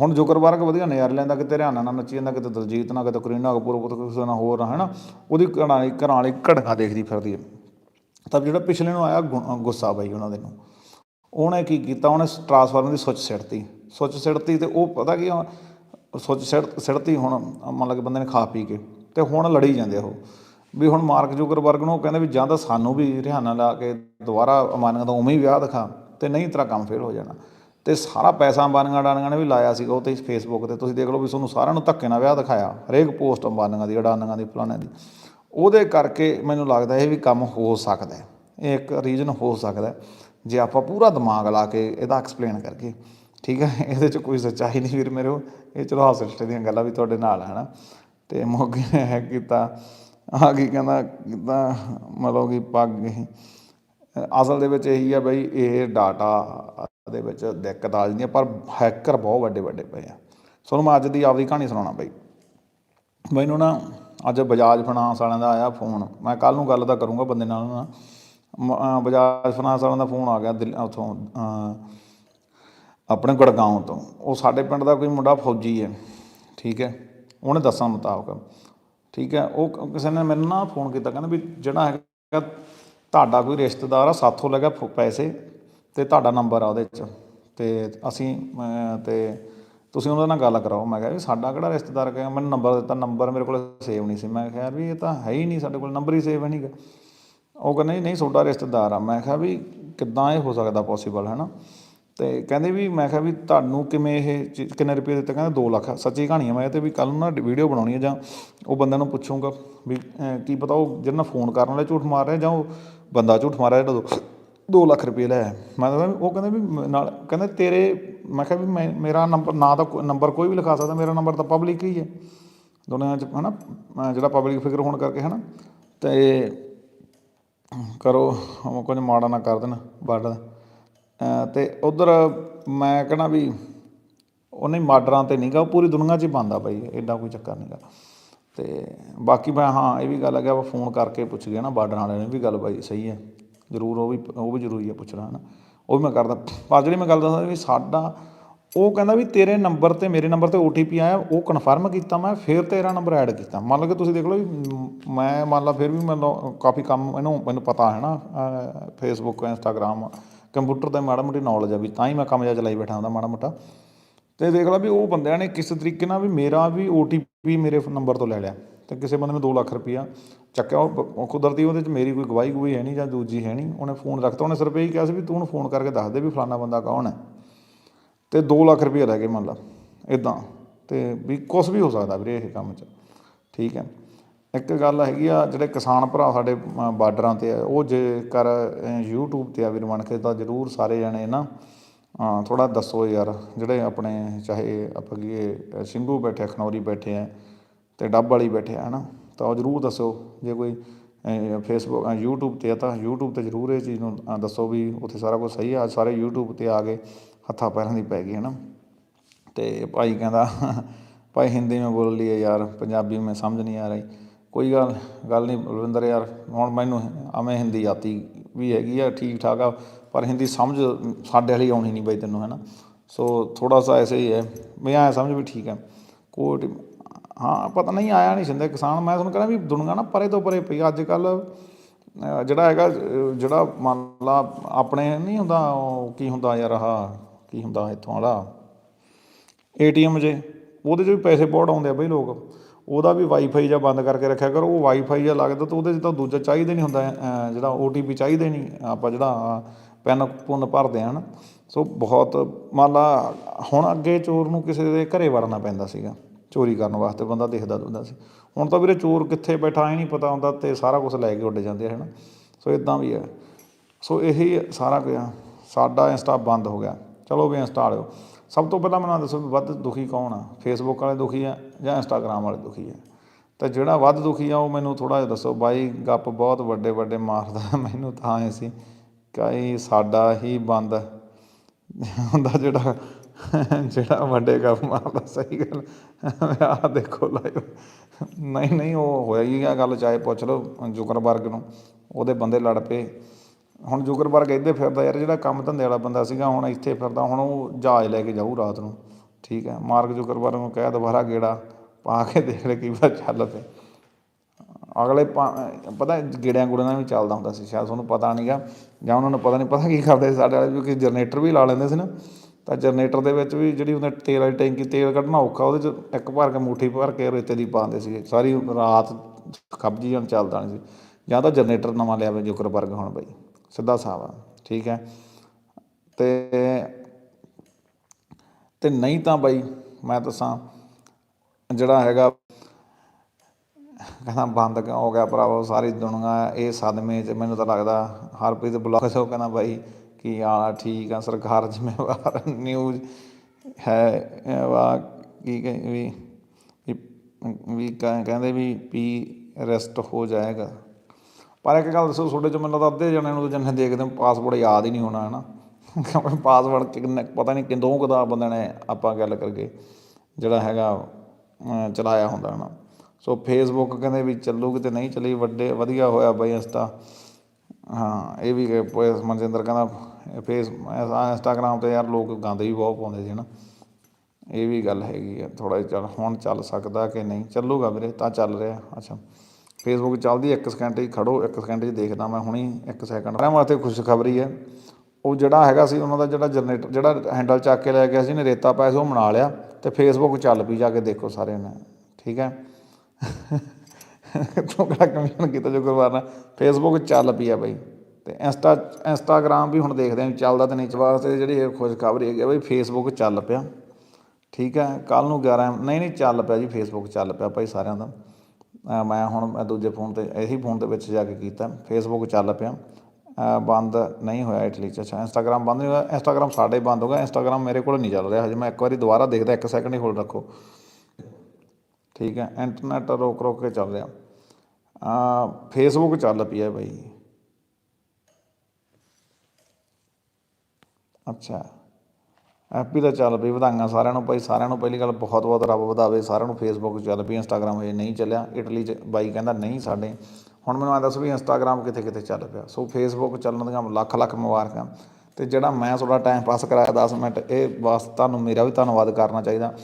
ਹੁਣ ਜੁਗਰਬਰਗ ਵਧੀਆ ਨਜ਼ਾਰੇ ਲੈਂਦਾ ਕਿਤੇ ਹਰਿਆਣਾ ਨਾਲ ਨੱਚੀ ਜਾਂਦਾ ਕਿਤੇ ਦਲਜੀਤ ਨਾਲ ਕਿਤੇ ਕਰੀਨਾ ਕਪੂਰ ਕਿਤੇ ਕਿਸੇ ਨਾਲ ਹੋਰ ਹੈ ਨਾ ਉਹਦੀ ਘਰਾਂ ਘਰਾਂ ਵਾਲੀ ਘੜੀਆਂ ਦੇਖਦੀ ਫਿਰਦੀ ਹੈ ਤਾਂ ਜਿਹੜਾ ਪਿਛਲੇ ਨੂੰ ਆਇਆ ਗੁ- ਗੁੱਸਾ ਬਾਈ ਉਹਨਾਂ ਦੇ ਨੂੰ। ਉਹਨੇ ਕੀ ਕੀਤਾ? ਉਹਨੇ ਟਰਾਂਸਫਾਰਮਰ ਦੀ ਸੁੱਚ ਸਿੜਤੀ। ਸੁੱਚ ਸਿੜਤੀ ਤੇ ਉਹ ਪਤਾ ਕੀ ਆ, ਸੁੱਚ ਸਿੜਤੀ ਹੁਣ ਮੰਨ ਲਾ ਕਿ ਬੰਦੇ ਨੇ ਖਾ ਪੀ ਕੇ। ਤੇ ਹੁਣ ਲੜੀ ਜਾਂਦੇ ਉਹ। ਵੀ ਹੁਣ ਮਾਰਕ ਜੁਗਰਬਰਗ ਨੂੰ ਉਹ ਕਹਿੰਦੇ ਵੀ ਜਾਂ ਤਾਂ ਸਾਨੂੰ ਵੀ ਰਿਹਾਨਾ ਲਾ ਕੇ ਦੁਬਾਰਾ ਅਮਾਨੀਆਂ ਦਾ ਉਵੇਂ ਹੀ ਵਿਆਹ ਦਿਖਾ ਤੇ ਨਹੀਂ ਤੇਰਾ ਕੰਮ ਫੇਲ ਹੋ ਜਾਣਾ। ਤੇ ਸਾਰਾ ਪੈਸਾ ਅੰਬਾਨੀਆਂ ਡਾਨੀਆਂ ਨੇ ਵੀ ਲਾਇਆ ਸੀਗਾ ਉਹ ਤੇ ਫੇਸਬੁੱਕ ਤੇ। ਤੁਸੀਂ ਦੇਖ ਲਓ ਵੀ ਤੁਹਾਨੂੰ ਸਾਰਿਆਂ ਨੂੰ ਧੱਕੇ ਨਾਲ ਵਿਆਹ ਦਿਖਾਇਆ, ਹਰੇਕ ਪੋਸਟ ਅੰਬਾਨੀਆਂ ਦੀ, ਅਡਾਨੀਆਂ ਦੀ, ਫਲਾਣਿਆਂ ਦੀ। ਉਹਦੇ ਕਰਕੇ ਮੈਨੂੰ ਲੱਗਦਾ ਇਹ ਵੀ ਕੰਮ ਹੋ ਸਕਦਾ ਹੈ। ਇਹ ਇੱਕ ਰੀਜ਼ਨ ਹੋ ਸਕਦਾ ਜੇ ਆਪਾਂ ਪੂਰਾ ਦਿਮਾਗ ਲਾ ਕੇ ਇਹਦਾ ਐਕਸਪਲੇਨ ਕਰਕੇ ਠੀਕ ਹੈ, ਇਹਦੇ ਚ ਕੋਈ ਸੱਚਾਈ ਨਹੀਂ ਵੀਰ ਮੇਰੇ ਇਹ ਚਲੋ ਹਾਸੇ ਦੀਆਂ ਗੱਲਾਂ ਵੀ ਤੁਹਾਡੇ ਨਾਲ ਹੈ ਨਾ। ਤੇ ਮੋਗੇ ਨੇ ਹੈ ਕੀਤਾ। ਆ ਕੀ ਕਹਿੰਦਾ ਕਿੱਦਾਂ ਮਤਲਬ ਕਿ ਪੱਗ ਹੀ ਅਸਲ ਦੇ ਵਿੱਚ ਇਹੀ ਆ ਬਈ, ਇਹ ਡਾਟਾ ਦੇ ਵਿੱਚ ਦਿੱਕਤ ਆ ਜਾਂਦੀ ਹੈ ਪਰ ਹੈਕਰ ਬਹੁਤ ਵੱਡੇ ਵੱਡੇ ਪਏ ਆ। ਤੁਹਾਨੂੰ ਮੈਂ ਅੱਜ ਦੀ ਆਪਦੀ ਕਹਾਣੀ ਸੁਣਾਉਣਾ ਬਈ। ਮੈਨੂੰ ਨਾ ਅੱਜ ਬਜਾਜ ਫਾਈਨਾਂਸ ਵਾਲਿਆਂ ਦਾ ਆਇਆ ਫੋਨ ਮੈਂ ਕੱਲ ਨੂੰ ਗੱਲ ਤਾਂ ਕਰੂੰਗਾ ਬੰਦੇ ਨਾਲ ਨਾ। ਮ- ਬਜਾਜ ਫਾਈਨਾਂਸ ਵਾਲਿਆਂ ਦਾ ਫੋਨ ਆ ਗਿਆ ਦਿੱਲੀ, ਉੱਥੋਂ ਆਪਣੇ ਗੁੜਗਾਉਂ ਤੋਂ। ਉਹ ਸਾਡੇ ਪਿੰਡ ਦਾ ਕੋਈ ਮੁੰਡਾ ਫੌਜੀ ਹੈ ਠੀਕ ਹੈ। ਉਹਨੇ ਦੱਸਾਂ ਮੁਤਾਬਕ ਠੀਕ ਹੈ, ਉਹ ਕਿਸੇ ਨੇ ਮੈਨੂੰ ਨਾ ਫੋਨ ਕੀਤਾ, ਕਹਿੰਦਾ ਵੀ ਜਿਹੜਾ ਹੈਗਾ ਤੁਹਾਡਾ ਕੋਈ ਰਿਸ਼ਤੇਦਾਰ ਆ, ਸਾਥੋਂ ਲੈ ਗਿਆ ਫ- ਪੈਸੇ ਤੇ ਤੁਹਾਡਾ ਨੰਬਰ ਆ ਉਹਦੇ 'ਚ। ਤੇ ਅਸੀਂ, ਮੈਂ ਤੇ ਤੁਸੀਂ ਉਹਨਾਂ ਨਾਲ ਗੱਲ ਕਰਾਓ। ਮੈਂ ਕਿਹਾ ਵੀ ਸਾਡਾ ਕਿਹੜਾ ਰਿਸ਼ਤੇਦਾਰ ਕਹੇ ਮੈਨੂੰ ਨੰਬਰ ਦਿੱਤਾ ਨੰਬਰ ਮੇਰੇ ਕੋਲ ਸੇਵ ਨਹੀਂ ਸੀ। ਮੈਂ ਕਿਹਾ ਵੀ ਇਹ ਤਾਂ ਹੈ ਹੀ ਨਹੀਂ ਸਾਡੇ ਕੋਲ ਨੰਬਰ ਹੀ ਸੇਵ ਹੈ ਨਹੀਂਗਾ ਉਹ ਕਹਿੰਦੇ ਜੀ, ਨਹੀਂ, ਤੁਹਾਡਾ ਰਿਸ਼ਤੇਦਾਰ ਆ। ਮੈਂ ਕਿਹਾ ਵੀ ਕਿੱਦਾਂ ਇਹ ਹੋ ਸਕਦਾ ਪੋਸੀਬਲ ਹੈ ਨਾ ਅਤੇ ਕਹਿੰਦੇ ਵੀ ਮੈਂ ਕਿਹਾ ਵੀ ਤੁਹਾਨੂੰ ਕਿਵੇਂ ਇਹ ਚੀ- ਕਿੰਨੇ ਰੁਪਏ ਦਿੱਤੇ? ਕਹਿੰਦੇ ਦੋ ਲੱਖ। ਸੱਚੀ ਕਹਾਣੀ ਆ ਮੈਂ ਇਹ ਤੇ ਵੀ ਕੱਲ੍ਹ ਨੂੰ ਨਾ ਵੀਡੀਓ ਬਣਾਉਣੀ ਹੈ ਜਾਂ ਉਹ ਬੰਦੇ ਨੂੰ ਪੁੱਛੂੰਗਾ ਵੀ ਕੀ ਪਤਾ ਉਹ ਜਿਹਨਾਂ ਫੋਨ ਕਰਨ ਵਾਲੇ ਝੂਠ ਮਾਰ ਰਿਹਾ ਜਾਂ ਉਹ ਬੰਦਾ ਝੂਠ ਮਾਰ ਰਿਹਾ ਜਿਹੜਾ 2 ਲੱਖ ਰੁਪਏ ਲੈ ਆਇਆ। ਮੈਂ ਤਾਂ ਉਹ ਕਹਿੰਦੇ ਵੀ ਮ- ਨਾਲ ਕਹਿੰਦੇ ਤੇਰੇ ਮੈਂ ਕਿਹਾ ਵੀ ਮੈਂ ਮੇਰਾ ਨੰਬਰ ਨਾ ਤਾਂ ਨੰਬਰ ਕੋਈ ਵੀ ਲਿਖਾ ਸਕਦਾ ਮੇਰਾ ਨੰਬਰ ਤਾਂ ਪਬਲਿਕ ਹੀ ਹੈ ਦੁਨੀਆ 'ਚ ਹਨਾ ਅਹ, ਜਿਹੜਾ ਪਬਲਿਕ ਫਿਗਰ ਹੋਣ ਕਰਕੇ ਹਨਾ। ਤੇ ਕਰੋ ਕੁਝ ਮਾੜਾ ਨਾ ਕਰ ਦੇਣ ਬੜ ਅਤੇ ਉੱਧਰ ਮੈਂ ਕਹਣਾ ਵੀ ਉਹਨੇ ਮਾਡਰਾਂ ਤੇ ਨਹੀਂਗਾ ਉਹ ਪੂਰੀ ਦੁਨੀਆ 'ਚ ਹੀ ਬੰਦਾ ਬਾਈ ਐਡਾ ਕੋਈ ਚੱਕਰ ਨਹੀਂਗਾ ਅਤੇ ਬਾਕੀ ਮੈਂ ਹਾਂ, ਇਹ ਵੀ ਗੱਲ ਹੈਗਾ ਆਪਾਂ ਫੋਨ ਕਰਕੇ ਪੁੱਛ ਗਿਆ ਨਾ ਬਾਰਡਰ ਵਾਲਿਆਂ ਨੇ, ਵੀ ਗੱਲ ਬਾਈ ਸਹੀ ਹੈ, ਜ਼ਰੂਰ ਉਹ ਵੀ ਉਹ ਵੀ ਜ਼ਰੂਰੀ ਹੈ ਪੁੱਛਣਾ ਹੈ ਨਾ ਉਹ ਵੀ ਮੈਂ ਕਰਦਾ, ਪਰ ਜਿਹੜੀ ਮੈਂ ਗੱਲ ਦੱਸਦਾ ਵੀ ਸਾਡਾ, ਉਹ ਕਹਿੰਦਾ ਵੀ ਤੇਰੇ ਨੰਬਰ ਤੇ, ਮੇਰੇ ਨੰਬਰ ਤੇ OTP ਆਇਆ, ਉਹ ਕਨਫਰਮ ਕੀਤਾ ਮੈਂ, ਫਿਰ ਤੇਰਾ ਨੰਬਰ ਐਡ ਕੀਤਾ। ਮੰਨ ਲਓ ਕਿ ਤੁਸੀਂ ਦੇਖ ਲਓ ਵੀ, ਮੈਂ ਮੰਨ ਲਾ ਫਿਰ ਵੀ ਮੈਨੂੰ ਕਾਫੀ ਕੰਮ, ਇਹਨੂੰ, ਮੈਨੂੰ ਪਤਾ ਹੈ ਨਾ ਫੇਸਬੁੱਕ ਇੰਸਟਾਗ੍ਰਾਮ ਕੰਪਿਊਟਰ ਦਾ ਮਾੜਾ ਮੋਟੀ ਨੌਲੇਜ ਆ ਵੀ ਤਾਂ ਹੀ ਮੈਂ ਕੰਮ ਜਿਹਾ ਚਲਾਈ ਬੈਠਾ ਹੁੰਦਾ ਮਾੜਾ ਮੋਟਾ। ਤੇ ਦੇਖ ਲਾ ਵੀ ਉਹ ਬੰਦਿਆਂ ਨੇ ਕਿਸ ਤਰੀਕੇ ਨਾਲ ਵੀ ਮੇਰਾ ਵੀ OTP ਮੇਰੇ ਨੰਬਰ ਤੋਂ ਲੈ ਲਿਆ। ਤੇ ਕਿਸੇ ਬੰਦੇ ਨੇ 2 ਲੱਖ ਰੁਪਈਆ ਚੱਕਿਆ, ਉਹ ਕੁਦਰਤੀ ਉਹਦੇ 'ਚ ਮੇਰੀ ਕੋਈ ਗਵਾਹੀ ਗਵਾਹੀ ਹੈ ਨਹੀਂ ਜਾਂ ਦੂਜੀ ਹੈ ਨਹੀਂ। ਉਹਨੇ ਫੋਨ ਰੱਖਤਾ, ਉਹਨੇ ਸਿਰਫ ਇਹ ਕਿਹਾ ਸੀ ਵੀ ਤੂੰ ਫੋਨ ਕਰਕੇ ਦੱਸ ਦੇ ਵੀ ਫਲਾਣਾ ਬੰਦਾ ਕੌਣ ਹੈ। ਤੇ 2 ਲੱਖ ਰੁਪਈਆ ਲੈ ਕੇ ਮੰਨ ਲਾ ਇਦਾਂ ਤੇ ਵੀ ਕੁਝ ਵੀ ਹੋ ਸਕਦਾ ਵੀਰੇ ਇਹ ਕੰਮ 'ਚ। ਠੀਕ ਹੈ। ਇੱਕ ਗੱਲ ਹੈਗੀ ਆ, ਜਿਹੜੇ ਕਿਸਾਨ ਭਰਾ ਸਾਡੇ ਬਾਰਡਰਾਂ 'ਤੇ ਆ, ਉਹ ਜੇਕਰ ਯੂਟਿਊਬ 'ਤੇ ਆ ਵੀਰ ਬਣ ਕੇ, ਤਾਂ ਜ਼ਰੂਰ ਸਾਰੇ ਜਣੇ ਨਾ ਥੋੜ੍ਹਾ ਦੱਸੋ ਯਾਰ, ਜਿਹੜੇ ਆਪਣੇ, ਚਾਹੇ ਆਪਾਂ ਕੀ ਸਿੰਘੂ ਬੈਠੇ ਖਨੌਰੀ ਬੈਠੇ ਆ ਅਤੇ ਡੱਬ ਵਾਲੀ ਬੈਠੇ ਆ ਹੈ ਨਾ ਤਾਂ ਉਹ ਜ਼ਰੂਰ ਦੱਸੋ, ਜੇ ਕੋਈ ਫੇਸਬੁੱਕ ਯੂਟਿਊਬ 'ਤੇ ਆ, ਤਾਂ ਯੂਟਿਊਬ 'ਤੇ ਜ਼ਰੂਰ ਇਹ ਚੀਜ਼ ਨੂੰ ਦੱਸੋ ਵੀ ਉੱਥੇ ਸਾਰਾ ਕੁਝ ਸਹੀ ਆ, ਸਾਰੇ ਯੂਟਿਊਬ 'ਤੇ ਆ ਗਏ ਹੱਥਾਂ ਪੈਰਾਂ ਦੀ ਪੈ ਗਈ ਹੈ ਨਾ ਅਤੇ ਭਾਈ ਕਹਿੰਦਾ, [laughs] ਭਾਈ ਹਿੰਦੀ ਮੈਂ ਬੋਲ ਲਈਏ ਯਾਰ, ਪੰਜਾਬੀ ਮੈਂ ਸਮਝ ਨਹੀਂ ਆ ਰਹੀ। ਕੋਈ ਗੱਲ ਗੱਲ ਨਹੀਂ ਬਲਵਿੰਦਰ ਯਾਰ, ਹੁਣ ਮੈਨੂੰ ਆਵੇਂ ਹਿੰਦੀ ਆਤੀ ਵੀ ਹੈਗੀ ਆ, ਠੀਕ ਠਾਕ ਆ, ਪਰ ਹਿੰਦੀ ਸਮਝ ਸਾਡੇ ਵਾਲੀ ਆਉਣੀ ਨਹੀਂ ਬਈ ਤੈਨੂੰ ਹੈ ਨਾ ਸੋ ਥੋੜਾ ਸਾ ਐਸੇ ਹੀ ਹੈ ਮੈਂ ਆਇਆ ਸਮਝ ਵੀ ਠੀਕ ਹੈ। ਕੋਟ ਹਾਂ, ਪਤਾ ਨਹੀਂ, ਆਇਆ ਨਹੀਂ ਸਿੰਦੇ ਕਿਸਾਨ, ਮੈਂ ਤੁਹਾਨੂੰ ਕਹਿੰਦਾ ਵੀ ਦੁਨੀਆ ਨਾ ਪਰੇ ਤੋਂ ਪਰੇ ਪਈ ਅੱਜ ਕੱਲ ਜਿਹੜਾ ਹੈਗਾ ਜਿਹੜਾ ਮੰਨ ਲਾ ਆਪਣੇ ਨਹੀਂ ਹੁੰਦਾ, ਉਹ ਕੀ ਹੁੰਦਾ ਯਾਰ ਆਹ, ਕੀ ਹੁੰਦਾ ਇੱਥੋਂ ਵਾਲਾ? ਏਟੀਐਮ ਜੇ, ਉਹਦੇ 'ਚ ਵੀ ਪੈਸੇ ਬਹੁਤ ਆਉਂਦੇ ਆ ਬਈ ਲੋਕ। ਉਹਦਾ ਵੀ ਵਾਈਫਾਈ ਜਾਂ ਬੰਦ ਕਰਕੇ ਰੱਖਿਆ ਕਰੋ, ਉਹ ਵਾਈਫਾਈ ਜਾਂ ਲੱਗਦਾ ਤਾਂ ਉਹਦੇ 'ਚ ਤਾਂ ਦੂਜਾ ਚਾਹੀਦਾ ਨਹੀਂ ਹੁੰਦਾ, ਅਹ, ਜਿਹੜਾ ਓਟੀਪੀ ਚਾਹੀਦਾ ਹੀ ਨਹੀਂ, ਆਪਾਂ ਜਿਹੜਾ ਪੈਨ ਪੁੰਨ ਭਰਦੇ ਆ ਨਾ। ਸੋ ਬਹੁਤ, ਮੰਨ ਲਾ, ਹੁਣ ਅੱਗੇ ਚੋਰ ਨੂੰ ਕਿਸੇ ਦੇ ਘਰੇ ਵੜਨਾ ਪੈਂਦਾ ਸੀਗਾ, ਚੋਰੀ ਕਰਨ ਵਾਸਤੇ ਬੰਦਾ ਦੇਖਦਾ ਹੁੰਦਾ ਸੀ। ਹੁਣ ਤਾਂ ਵੀਰੇ ਚੋਰ ਕਿੱਥੇ ਬੈਠਾ ਇਹ ਨਹੀਂ ਪਤਾ ਹੁੰਦਾ ਤੇ ਸਾਰਾ ਕੁਝ ਲੈ ਕੇ ਉੱਡ ਜਾਂਦੇ ਹੈ ਨਾ ਸੋ ਇਦਾਂ ਵੀ ਹੈ। ਸੋ ਇਹੀ ਸਾਰਾ ਕੁਝ ਸਾਡਾ ਇੰਸਟਾ ਬੰਦ ਹੋ ਗਿਆ। ਚਲੋ ਵੀ ਇੰਸਟਾ ਵਾਲਿਓ ਸਭ ਤੋਂ ਪਹਿਲਾਂ ਮੈਨੂੰ ਦੱਸੋ ਵੀ ਵੱਧ ਦੁਖੀ ਕੌਣ ਆ? ਫੇਸਬੁੱਕ ਵਾਲੇ ਦੁਖੀ ਆ ਜਾਂ ਇੰਸਟਾਗ੍ਰਾਮ ਵਾਲੇ ਦੁਖੀ ਆ? ਤੇ ਜਿਹੜਾ ਵੱਧ ਦੁਖੀ ਆ ਉਹ ਮੈਨੂੰ ਥੋੜਾ ਜਿਹਾ ਦੱਸੋ, ਬਾਈ ਗੱਪ ਬਹੁਤ ਵੱਡੇ ਵੱਡੇ ਮਾਰਦਾ ਮੈਨੂੰ ਤਾਂ ਐ ਸੀ, ਕਈ ਸਾਡਾ ਹੀ ਬੰਦ ਹੁੰਦਾ ਜਿਹੜਾ ਜਿਹੜਾ ਵੱਡੇ ਗੱਪ ਮਾਰਦਾ, ਸਹੀ ਗੱਲ। ਆਹ ਦੇਖੋ ਲਾਇਓ ਨਹੀਂ ਨਹੀਂ, ਉਹ ਹੋਇਆ ਹੀ ਆ, ਗੱਲ ਚਾਹੇ ਪੁੱਛ ਲਓ ਜੁਕਰਬਰਗ ਨੂੰ, ਉਹਦੇ ਬੰਦੇ ਲੜ ਪਏ। ਹੁਣ ਜੁਗਰਬਰਗ ਇੱਥੇ ਫਿਰਦਾ ਯਾਰ, ਜਿਹੜਾ ਕੰਮ ਧੰਦੇ ਵਾਲਾ ਬੰਦਾ ਸੀਗਾ, ਹੁਣ ਇੱਥੇ ਫਿਰਦਾ, ਹੁਣ ਉਹ ਜਹਾਜ਼ ਲੈ ਕੇ ਜਾਊ ਰਾਤ ਨੂੰ। ਠੀਕ ਹੈ ਮਾਰਕ ਜੁਗਰਬਰਗ ਨੂੰ ਕਹਿ ਦੁਬਾਰਾ ਗੇੜਾ ਪਾ ਕੇ ਦੇਖ ਲੈ ਕੀ ਪਤਾ ਚੱਲ ਤੇ ਅਗਲੇ ਪਾ- ਪਤਾ ਗੇੜਿਆਂ ਗੁੜਿਆਂ ਨਾਲ ਵੀ ਚੱਲਦਾ ਹੁੰਦਾ ਸੀ, ਸ਼ਾਇਦ ਤੁਹਾਨੂੰ ਪਤਾ ਨਹੀਂਗਾ ਜਾਂ ਉਹਨਾਂ ਨੂੰ ਪਤਾ ਨਹੀਂ ਪਤਾ ਕੀ ਕਰਦੇ ਸੀ ਸਾਡੇ ਵਾਲੇ ਕਿ ਜਨਰੇਟਰ ਵੀ ਲਾ ਲੈਂਦੇ ਸੀ ਨਾ। ਤਾਂ ਜਨਰੇਟਰ ਦੇ ਵਿੱਚ ਵੀ ਜਿਹੜੀ ਉਹਨੇ ਤੇਲ ਵਾਲੀ ਟੈਂਕੀ, ਤੇਲ ਕੱਢਣਾ ਔਖਾ, ਉਹਦੇ ਚ ਇੱਕ ਭਰ ਕੇ, ਮੁੱਠੀ ਭਰ ਕੇ ਰੇਤੇ ਦੀ ਪਾਉਂਦੇ ਸੀਗੇ। ਸਾਰੀ ਰਾਤ ਕਬਜੀ ਜਨ ਚੱਲਦਾ ਨਹੀਂ ਸੀ। ਜਾਂ ਤਾਂ ਜਨਰੇਟਰ ਨਵਾਂ ਲਿਆ ਲਿਆਵੇ ਜੁਕਰਬਰਗ ਹੁਣ ਬਈ। ਸਿੱਧਾ ਸਾਫ਼ ਆ, ਠੀਕ ਹੈ। ਤੇ ਤੇ ਨਹੀਂ ਤਾਂ ਬਾਈ ਮੈਂ ਦੱਸਾਂ, ਜਿਹੜਾ ਹੈਗਾ ਕਹਿੰਦਾ ਬੰਦ ਕਿਉਂ ਹੋ ਗਿਆ ਭਰਾਵੋ, ਸਾਰੀ ਦੁਨੀਆ ਇਹ ਸਦਮੇ 'ਚ ਮੈਨੂੰ ਤਾਂ ਲੱਗਦਾ ਹਰਪ੍ਰੀਤ ਬਲੌਗ ਤੋਂ ਕਹਿੰਦਾ ਬਾਈ ਕਿ ਆ ਠੀਕ ਆ, ਸਰਕਾਰ ਜ਼ਿੰਮੇਵਾਰ ਨਿਊਜ਼ ਹੈ ਵਾ ਕੀ ਕਹੇ ਵੀ, ਵੀ- ਕਹਿੰਦੇ ਵੀ ਪੀ ਰੈਸਟ ਹੋ ਜਾਏਗਾ। ਪਰ ਇੱਕ ਗੱਲ ਦੱਸੋ, ਤੁਹਾਡੇ ਚ ਮੈਨੂੰ ਤਾਂ ਅੱਧੇ ਜਣਿਆਂ ਨੂੰ ਤਾਂ ਜਿੰਨੇ ਦੇਖਦੇ ਪਾਸਵਰਡ ਯਾਦ ਹੀ ਨਹੀਂ ਹੋਣਾ ਹੈ ਨਾ ਕਿਉਂਕਿ ਪਾਸਵਰਡ ਕਿੰਨੇ ਪਤਾ ਨਹੀਂ ਕਿੰਦੋਂ ਕਦਾ ਬੰਦੇ ਨੇ ਆਪਾਂ ਗੱਲ ਕਰਕੇ ਜਿਹੜਾ ਹੈਗਾ ਚਲਾਇਆ ਹੁੰਦਾ ਹੈ ਨਾ ਸੋ ਫੇਸਬੁੱਕ ਕਹਿੰਦੇ ਵੀ ਚੱਲੂਗੀ ਤੇ ਨਹੀਂ ਚੱਲੀ, ਵੱਡੇ ਵਧੀਆ ਹੋਇਆ ਬਈ ਇੰਸਟਾ। ਹਾਂ, ਇਹ ਵੀ ਮਨਜਿੰਦਰ ਕਹਿੰਦਾ ਫੇਸ ਇੰਸਟਾਗ੍ਰਾਮ ਤੇ ਯਾਰ ਲੋਕ ਗਾਉਂਦੇ ਵੀ ਬਹੁਤ ਪਾਉਂਦੇ ਸੀ ਨਾ ਇਹ ਵੀ ਗੱਲ ਹੈਗੀ ਆ ਥੋੜਾ ਜਿਹਾ ਚੱਲ ਹੁਣ ਚੱਲ ਸਕਦਾ ਕਿ ਨਹੀਂ? ਚੱਲੂਗਾ ਵੀਰੇ, ਤਾਂ ਚੱਲ ਰਿਹਾ, ਅੱਛਾ। ਫੇਸਬੁੱਕ ਚੱਲਦੀ, ਇੱਕ ਸਕਿੰਟ 'ਚ ਖੜੋ, ਇੱਕ ਸਕਿੰਟ 'ਚ ਦੇਖਦਾ ਮੈਂ ਹੁਣੀ, ਇੱਕ ਸੈਕਿੰਡ ਸਾਰਿਆਂ ਵਾਸਤੇ ਖੁਸ਼ਖਬਰੀ ਹੈ। ਉਹ ਜਿਹੜਾ ਹੈਗਾ ਸੀ, ਉਹਨਾਂ ਦਾ ਜਿਹੜਾ ਜਨਰੇਟਰ ਜਿਹੜਾ ਹੈਂਡਲ ਚੱਕ ਕੇ ਲੈ ਗਿਆ ਸੀ ਨੇ ਰੇਤਾ ਪਾਇਆ ਸੀ, ਉਹ ਬਣਾ ਲਿਆ ਤੇ ਫੇਸਬੁੱਕ ਚੱਲ ਪਈ, ਜਾ ਕੇ ਦੇਖੋ ਸਾਰੇ ਨੇ। ਠੀਕ ਹੈ? [laughs] ਤੂੰ ਕਿਹੜਾ ਕਮਿਸ਼ਨ ਕੀਤਾ ਜੋ ਕਰਵਾਣਾ ਫੇਸਬੁੱਕ ਚੱਲ ਪਈ ਆ ਬਈ। ਤੇ ਇੰਸਟਾ, ਇੰਸਟਾਗ੍ਰਾਮ ਵੀ ਹੁਣ ਦੇਖਦੇ ਆਂ ਚੱਲਦਾ ਤੇ ਨਹੀਂ ਚ ਵਾਸਤੇ ਜਿਹੜੀ ਇਹ ਖੁਸ਼ਖਬਰੀ ਹੈਗੀ ਆ ਬਈ ਫੇਸਬੁੱਕ ਚੱਲ ਪਿਆ। ਠੀਕ ਹੈ? ਕੱਲ ਨੂੰ 11 ਨਹੀਂ ਨਹੀਂ, ਚੱਲ ਪਿਆ ਜੀ ਫੇਸਬੁੱਕ ਚੱਲ ਪਿਆ ਭਾਈ ਸਾਰਿਆਂ ਦਾ। ਮੈਂ ਹੁਣ ਮੈਂ ਦੂਜੇ ਫੋਨ ਤੇ ਇਹੀ ਫੋਨ ਦੇ ਵਿੱਚ ਜਾ ਕੇ ਕੀਤਾ ਫੇਸਬੁੱਕ ਚੱਲ ਪਿਆ। ਬੰਦ ਨਹੀਂ ਹੋਇਆ ਇਟਲੀ ਚ। ਅੱਛਾ ਇੰਸਟਾਗ੍ਰਾਮ ਬੰਦ ਨਹੀਂ ਹੋਇਆ। ਇੰਸਟਾਗ੍ਰਾਮ ਸਾਡੇ ਬੰਦ ਹੋ ਗਿਆ। ਇੰਸਟਾਗ੍ਰਾਮ ਮੇਰੇ ਕੋਲ ਨਹੀਂ ਚੱਲ ਰਿਹਾ ਹਜੇ। ਮੈਂ ਇੱਕ ਵਾਰੀ ਦੁਬਾਰਾ ਦੇਖਦਾ, ਇੱਕ ਸੈਕਿੰਡ ਹੀ ਹੋਲਡ ਰੱਖੋ। ਠੀਕ ਹੈ ਇੰਟਰਨੈਟ ਰੋਕ ਰੋਕ ਕੇ ਚੱਲ ਰਿਹਾ। ਆ ਫੇਸਬੁੱਕ ਚੱਲ ਪਈ ਹੈ ਬਾਈ। ਅੱਛਾ। ਐਪੀ ਤਾਂ ਚੱਲ ਪਈ, ਵਧਾਈਆਂ ਸਾਰਿਆਂ ਨੂੰ ਭਾਈ, ਸਾਰਿਆਂ ਨੂੰ ਪਹਿਲੀ ਗੱਲ ਬਹੁਤ ਬਹੁਤ ਰੱਬ ਵਧਾਵੇ, ਸਾਰਿਆਂ ਨੂੰ ਫੇਸਬੁੱਕ ਚੱਲ ਪਈ ਇੰਸਟਾਗ੍ਰਾਮ ਹਜੇ ਨਹੀਂ ਚੱਲਿਆ ਇਟਲੀ 'ਚ ਬਾਈ ਕਹਿੰਦਾ ਨਹੀਂ ਸਾਡੇ। ਹੁਣ ਮੈਨੂੰ ਆ ਦੱਸ ਵੀ ਇੰਸਟਾਗ੍ਰਾਮ ਕਿਤੇ ਕਿਤੇ ਚੱਲ ਪਿਆ। ਸੋ ਫੇਸਬੁੱਕ ਚੱਲਣ ਦੀਆਂ ਲੱਖ ਲੱਖ ਮੁਬਾਰਕਾਂ। ਤੇ ਜਿਹੜਾ ਮੈਂ ਤੁਹਾਡਾ ਟਾਈਮ ਪਾਸ ਕਰਾਇਆ 10 ਮਿੰਟ, ਇਹ ਬਸ ਤੁਹਾਨੂੰ ਮੇਰਾ ਵੀ ਧੰਨਵਾਦ ਕਰਨਾ ਚਾਹੀਦਾ।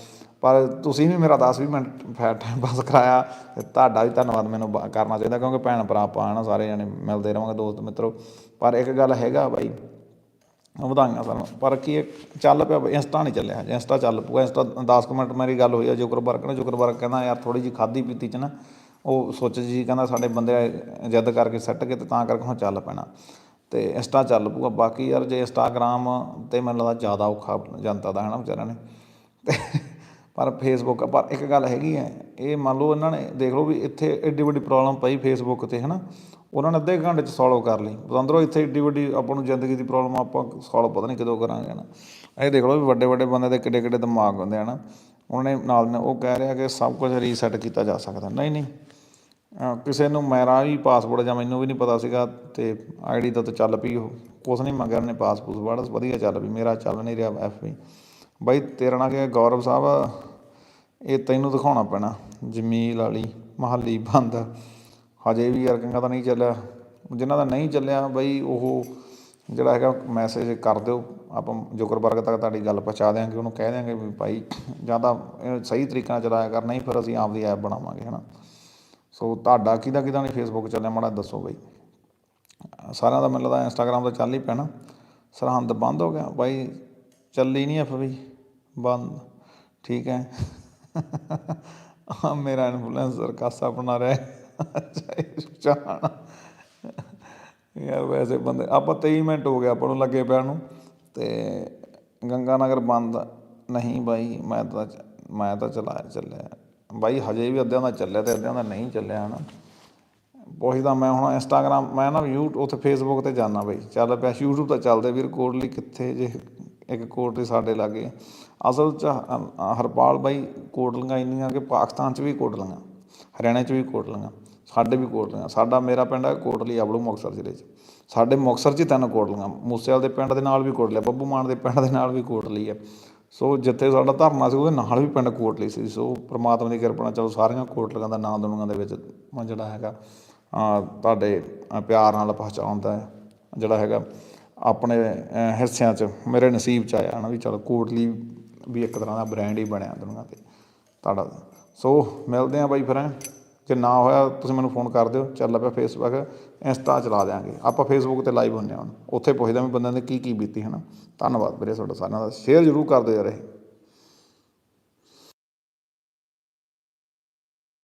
ਪਰ ਤੁਸੀਂ ਵੀ ਮੇਰਾ 10 20 ਮਿੰਟ ਟਾਈਮ ਪਾਸ ਕਰਾਇਆ, ਤੇ ਤੁਹਾਡਾ ਵੀ ਧੰਨਵਾਦ ਮੈਨੂੰ ਬ- ਕਰਨਾ ਚਾਹੀਦਾ, ਕਿਉਂਕਿ ਭੈਣ ਭਰਾ ਆਪਾਂ ਹਨਾ, ਸਾਰੇ ਜਣੇ ਮਿਲਦੇ ਰਹਾਂਗੇ ਦੋਸਤ ਮਿੱਤਰੋ ਪਰ ਇੱਕ ਗੱਲ ਹੈਗਾ ਬਾਈ ਵਧਾਈਆਂ ਸਾਨੂੰ ਪਰ ਕੀ ਇਹ ਚੱਲ ਪਿਆ, ਇੰਸਟਾ ਨਹੀਂ ਚੱਲਿਆ ਹਜੇ। ਇੰਸਟਾ ਚੱਲ ਪਊਗਾ। ਇੰਸਟਾ 10 ਕੁ ਮਿੰਟ ਮੇਰੀ ਗੱਲ ਹੋਈ ਆ ਜੁਗਰਬਰਗ ਨਾਲ ਜੁਗਰਬਰਗ ਕਹਿੰਦਾ, ਯਾਰ ਥੋੜੀ ਜਿਹੀ ਖਾਦੀ ਪੀਤੀ ਚ ਨਾ, ਉਹ ਸੋਚ ਜੀ, ਕਹਿੰਦਾ ਸਾਡੇ ਬੰਦੇ ਜਿੱਦ ਕਰਕੇ ਸੱਟ ਕੇ ਤੇ ਤਾਂ ਕਰਕੇ ਹੁਣ ਚੱਲ ਪੈਣਾ। ਤੇ ਇੰਸਟਾ ਚੱਲ ਪਊਗਾ। ਬਾਕੀ ਯਾਰ, ਜੇ ਇੰਸਟਾਗ੍ਰਾਮ ਤੇ ਮੈਨੂੰ ਲੱਗਦਾ ਜ਼ਿਆਦਾ ਔਖਾ ਜਨਤਾ ਦਾ ਹੈ ਨਾ ਵਿਚਾਰਿਆਂ ਨੇ। ਤੇ ਪਰ ਫੇਸਬੁੱਕ, ਪਰ ਇੱਕ ਗੱਲ ਹੈਗੀ ਹੈ ਇਹ ਮੰਨ ਲਓ ਇਹਨਾਂ ਨੇ, ਦੇਖ ਲਓ ਵੀ ਇੱਥੇ ਐਡੀ ਵੱਡੀ ਪ੍ਰੋਬਲਮ ਪਈ ਫੇਸਬੁੱਕ ਤੇ ਹੈ ਨਾ ਉਹਨਾਂ ਨੇ ਅੱਧੇ ਘੰਟੇ ਚ ਸੋਲਵ ਕਰ ਲਈ। ਪਤੰਦਰੋਂ ਇੱਥੇ ਏਡੀ ਵੱਡੀ ਆਪਾਂ ਨੂੰ ਜ਼ਿੰਦਗੀ ਦੀ ਪ੍ਰੋਬਲਮ ਆਪਾਂ ਸੋਲਵ ਪਤਾ ਨਹੀਂ ਕਦੋਂ ਕਰਾਂਗੇ ਨਾ ਇਹ ਦੇਖ ਲਓ ਵੀ ਵੱਡੇ ਵੱਡੇ ਬੰਦੇ ਦੇ ਕਿੱਡੇ ਕਿੱਡੇ ਦਿਮਾਗ ਹੁੰਦੇ ਹਨ। ਉਹਨਾਂ ਨੇ ਨਾਲ ਨੇ ਉਹ ਕਹਿ ਰਿਹਾ ਕਿ ਸਭ ਕੁਝ ਰੀਸੈਟ ਕੀਤਾ ਜਾ ਸਕਦਾ। ਨਹੀਂ ਨਹੀਂ। ਕਿਸੇ ਨੂੰ ਮੇਰਾ ਵੀ ਪਾਸਪੋਰਟ ਜਾਂ ਮੈਨੂੰ ਵੀ ਨਹੀਂ ਪਤਾ ਸੀਗਾ ਤੇ ਆਈਡੀ ਤਾਂ ਤਾਂ ਚੱਲ ਪਈ ਉਹ। ਕੁਛ ਨਹੀਂ ਮੰਗਿਆ ਉਹਨੇ ਪਾਸਪੋਰਟ ਬੜਾ ਵਧੀਆ ਚੱਲ ਪਈ। ਮੇਰਾ ਚੱਲ ਨਹੀਂ ਰਿਹਾ ਐਫ ਵੀ। ਬਾਈ ਤੇਰਾ ਨਾਂ ਕੀ ਹੈ? ਗੌਰਵ ਸਾਹਿਬ। ਇਹ ਤੈਨੂੰ ਦਿਖਾਉਣਾ ਪੈਣਾ। ਜਮੀਲ ਵਾਲੀ ਮਹੱਲੀ ਬੰਦ। ਹਜੇ ਵੀ ਯਾਰ ਕਹਿੰਦਾ ਤਾਂ ਨਹੀਂ ਚੱਲਿਆ। ਜਿਨ੍ਹਾਂ ਦਾ ਨਹੀਂ ਚੱਲਿਆ ਬਈ ਉਹ ਜਿਹੜਾ ਹੈਗਾ ਮੈਸੇਜ ਕਰ ਦਿਓ। ਆਪਾਂ ਜੁਗਰਬਰਗ ਤੱਕ ਤੁਹਾਡੀ ਗੱਲ ਪਹੁੰਚਾ ਦਿਆਂਗੇ, ਉਹਨੂੰ ਕਹਿ ਦਿਆਂਗੇ ਵੀ ਭਾਈ ਜਾਂ ਤਾਂ ਇਹ ਸਹੀ ਤਰੀਕੇ ਨਾਲ ਚਲਾਇਆ ਕਰ, ਨਹੀਂ ਫਿਰ ਅਸੀਂ ਆਪਦੀ ਐਪ ਬਣਾਵਾਂਗੇ, ਹਨਾ। ਸੋ ਤੁਹਾਡਾ ਕਿਹਦਾ ਕਿਹਦਾ ਨਹੀਂ ਫੇਸਬੁੱਕ ਚੱਲਿਆ, ਮਾੜਾ ਦੱਸੋ ਬਈ। ਸਾਰਿਆਂ ਦਾ ਮੈਨੂੰ ਲੱਗਦਾ ਇੰਸਟਾਗ੍ਰਾਮ ਤਾਂ ਚੱਲ ਹੀ ਪੈਣਾ। ਸਰਹੰਦ ਬੰਦ ਹੋ ਗਿਆ। ਬਾਈ ਚੱਲੀ ਨਹੀਂ ਐਫ ਬਈ ਬੰਦ। ਠੀਕ ਹੈ। ਆ ਮੇਰਾ ਇਨਫਲੂਐਂਸਰ ਕਾਸਾ ਬਣਾ ਰਿਹਾ ਚਾਹਣਾ ਯਾਰ ਵੈਸੇ ਬੰਦੇ, ਆਪਾਂ 23 ਮਿੰਟ ਹੋ ਗਿਆ ਆਪਾਂ ਨੂੰ ਲੱਗੇ ਪਿਆ ਨੂੰ, ਤੇ ਗੰਗਾ ਨਗਰ ਬੰਦ ਨਹੀਂ ਬਾਈ, ਮੈਂ ਤਾਂ ਚ- ਮੈਂ ਤਾਂ ਚਲਾਇਆ ਚੱਲਿਆ। ਬਾਈ ਹਜੇ ਵੀ ਅੱਧਿਆਂ ਦਾ ਚੱਲਿਆ ਤੇ ਅੱਧਿਆਂ ਦਾ ਨਹੀਂ ਚੱਲਿਆ ਹਨਾ। ਪੁੱਛਦਾ ਮੈਂ ਹੁਣ ਇੰਸਟਾਗ੍ਰਾਮ ਮੈਂ ਨਾ ਯੂ ਉੱਥੇ ਫੇਸਬੁੱਕ ਤੇ ਜਾਣਾ ਬਈ। ਚੱਲ ਪਿਆ, YouTube ਤਾਂ ਚੱਲਦੇ ਵੀਰ, ਕੋਟਲੀ ਕਿੱਥੇ ਜੇ ਇੱਕ ਕੋਟਲੀ ਸਾਡੇ ਲਾਗੇ। ਅਸਲ ਚ ਹਰਪਾਲ ਬਾਈ ਕੋਟਲੀਆਂ ਇੰਨੀਆਂ ਕਿ ਪਾਕਿਸਤਾਨ ਚ ਵੀ ਕੋਟਲੀਆਂ, ਹਰਿਆਣਾ ਚ ਵੀ ਕੋਟਲੀਆਂ। ਸਾਡੇ ਵੀ ਕੋਟਲੀਆਂ ਸਾਡਾ, ਮੇਰਾ ਪਿੰਡ ਹੈ ਕੋਟਲੀ ਅਬਲੂ ਮੁਕਤਸਰ ਜ਼ਿਲ੍ਹੇ ਚ। ਸਾਡੇ ਮੁਕਤਸਰ ਚ ਤਿੰਨ ਕੋਟਲੀਆਂ ਮੂਸੇਵਾਲ ਦੇ ਪਿੰਡ ਦੇ ਨਾਲ ਵੀ ਕੋਟਲੀ ਬੱਬੂ ਮਾਨ ਦੇ ਪਿੰਡ ਦੇ ਨਾਲ ਵੀ ਕੋਟਲੀ ਹੈ। ਸੋ ਜਿੱਥੇ ਸਾਡਾ ਧਰਨਾ ਸੀ, ਉਹਦੇ ਨਾਲ ਵੀ ਪਿੰਡ ਕੋਟਲੀ ਸੀ। ਸੋ ਪ੍ਰਮਾਤਮਾ ਦੀ ਕਿਰਪਾ ਨਾਲ ਚਲੋ ਸਾਰੀਆਂ ਕੋਟਲੀਆਂ ਦਾ ਨਾਂ ਦੁਨੀਆਂ ਦੇ ਵਿੱਚ ਜਿਹੜਾ ਹੈਗਾ ਤੁਹਾਡੇ ਪਿਆਰ ਨਾਲ ਪਹੁੰਚਾਉਂਦਾ ਹੈ। ਜਿਹੜਾ ਹੈਗਾ, ਆਪਣੇ ਹਿੱਸਿਆਂ 'ਚ ਮੇਰੇ ਨਸੀਬ 'ਚ ਆਇਆ ਨਾ ਵੀ ਚਲੋ ਕੋਟਲੀ ਵੀ ਇੱਕ ਤਰ੍ਹਾਂ ਦਾ ਬ੍ਰਾਂਡ ਹੀ ਬਣਿਆ ਦੁਨੀਆ ਤੇ। ਤੁਹਾਡਾ, ਸੋ ਮਿਲਦੇ ਆ ਬਾਈ ਫਿਰ ਹੈਂ। ਨਾ ਹੋਇਆ ਤੁਸੀਂ ਮੈਨੂੰ ਫੋਨ ਕਰ ਦਿਓ, ਚੱਲ ਪਿਆ ਫੇਸਬੁੱਕ ਇੰਸਟਾ ਚਲਾ ਦਿਆਂਗੇ। ਆਪਾਂ ਫੇਸਬੁੱਕ ਤੇ ਲਾਈਵ ਹੁੰਨੇ ਆ ਹੁਣ। ਉੱਥੇ ਪੁੱਛਦਾ ਵੀ ਬੰਦਿਆਂ ਨੇ ਕੀ ਕੀ ਬੀਤੀ ਹੈ ਨਾ ਧੰਨਵਾਦ ਵੀਰੇ ਤੁਹਾਡਾ ਸਾਰਿਆਂ ਦਾ। ਸ਼ੇਅਰ ਜ਼ਰੂਰ ਕਰ ਦਿਓ ਯਾਰ ਇਹ।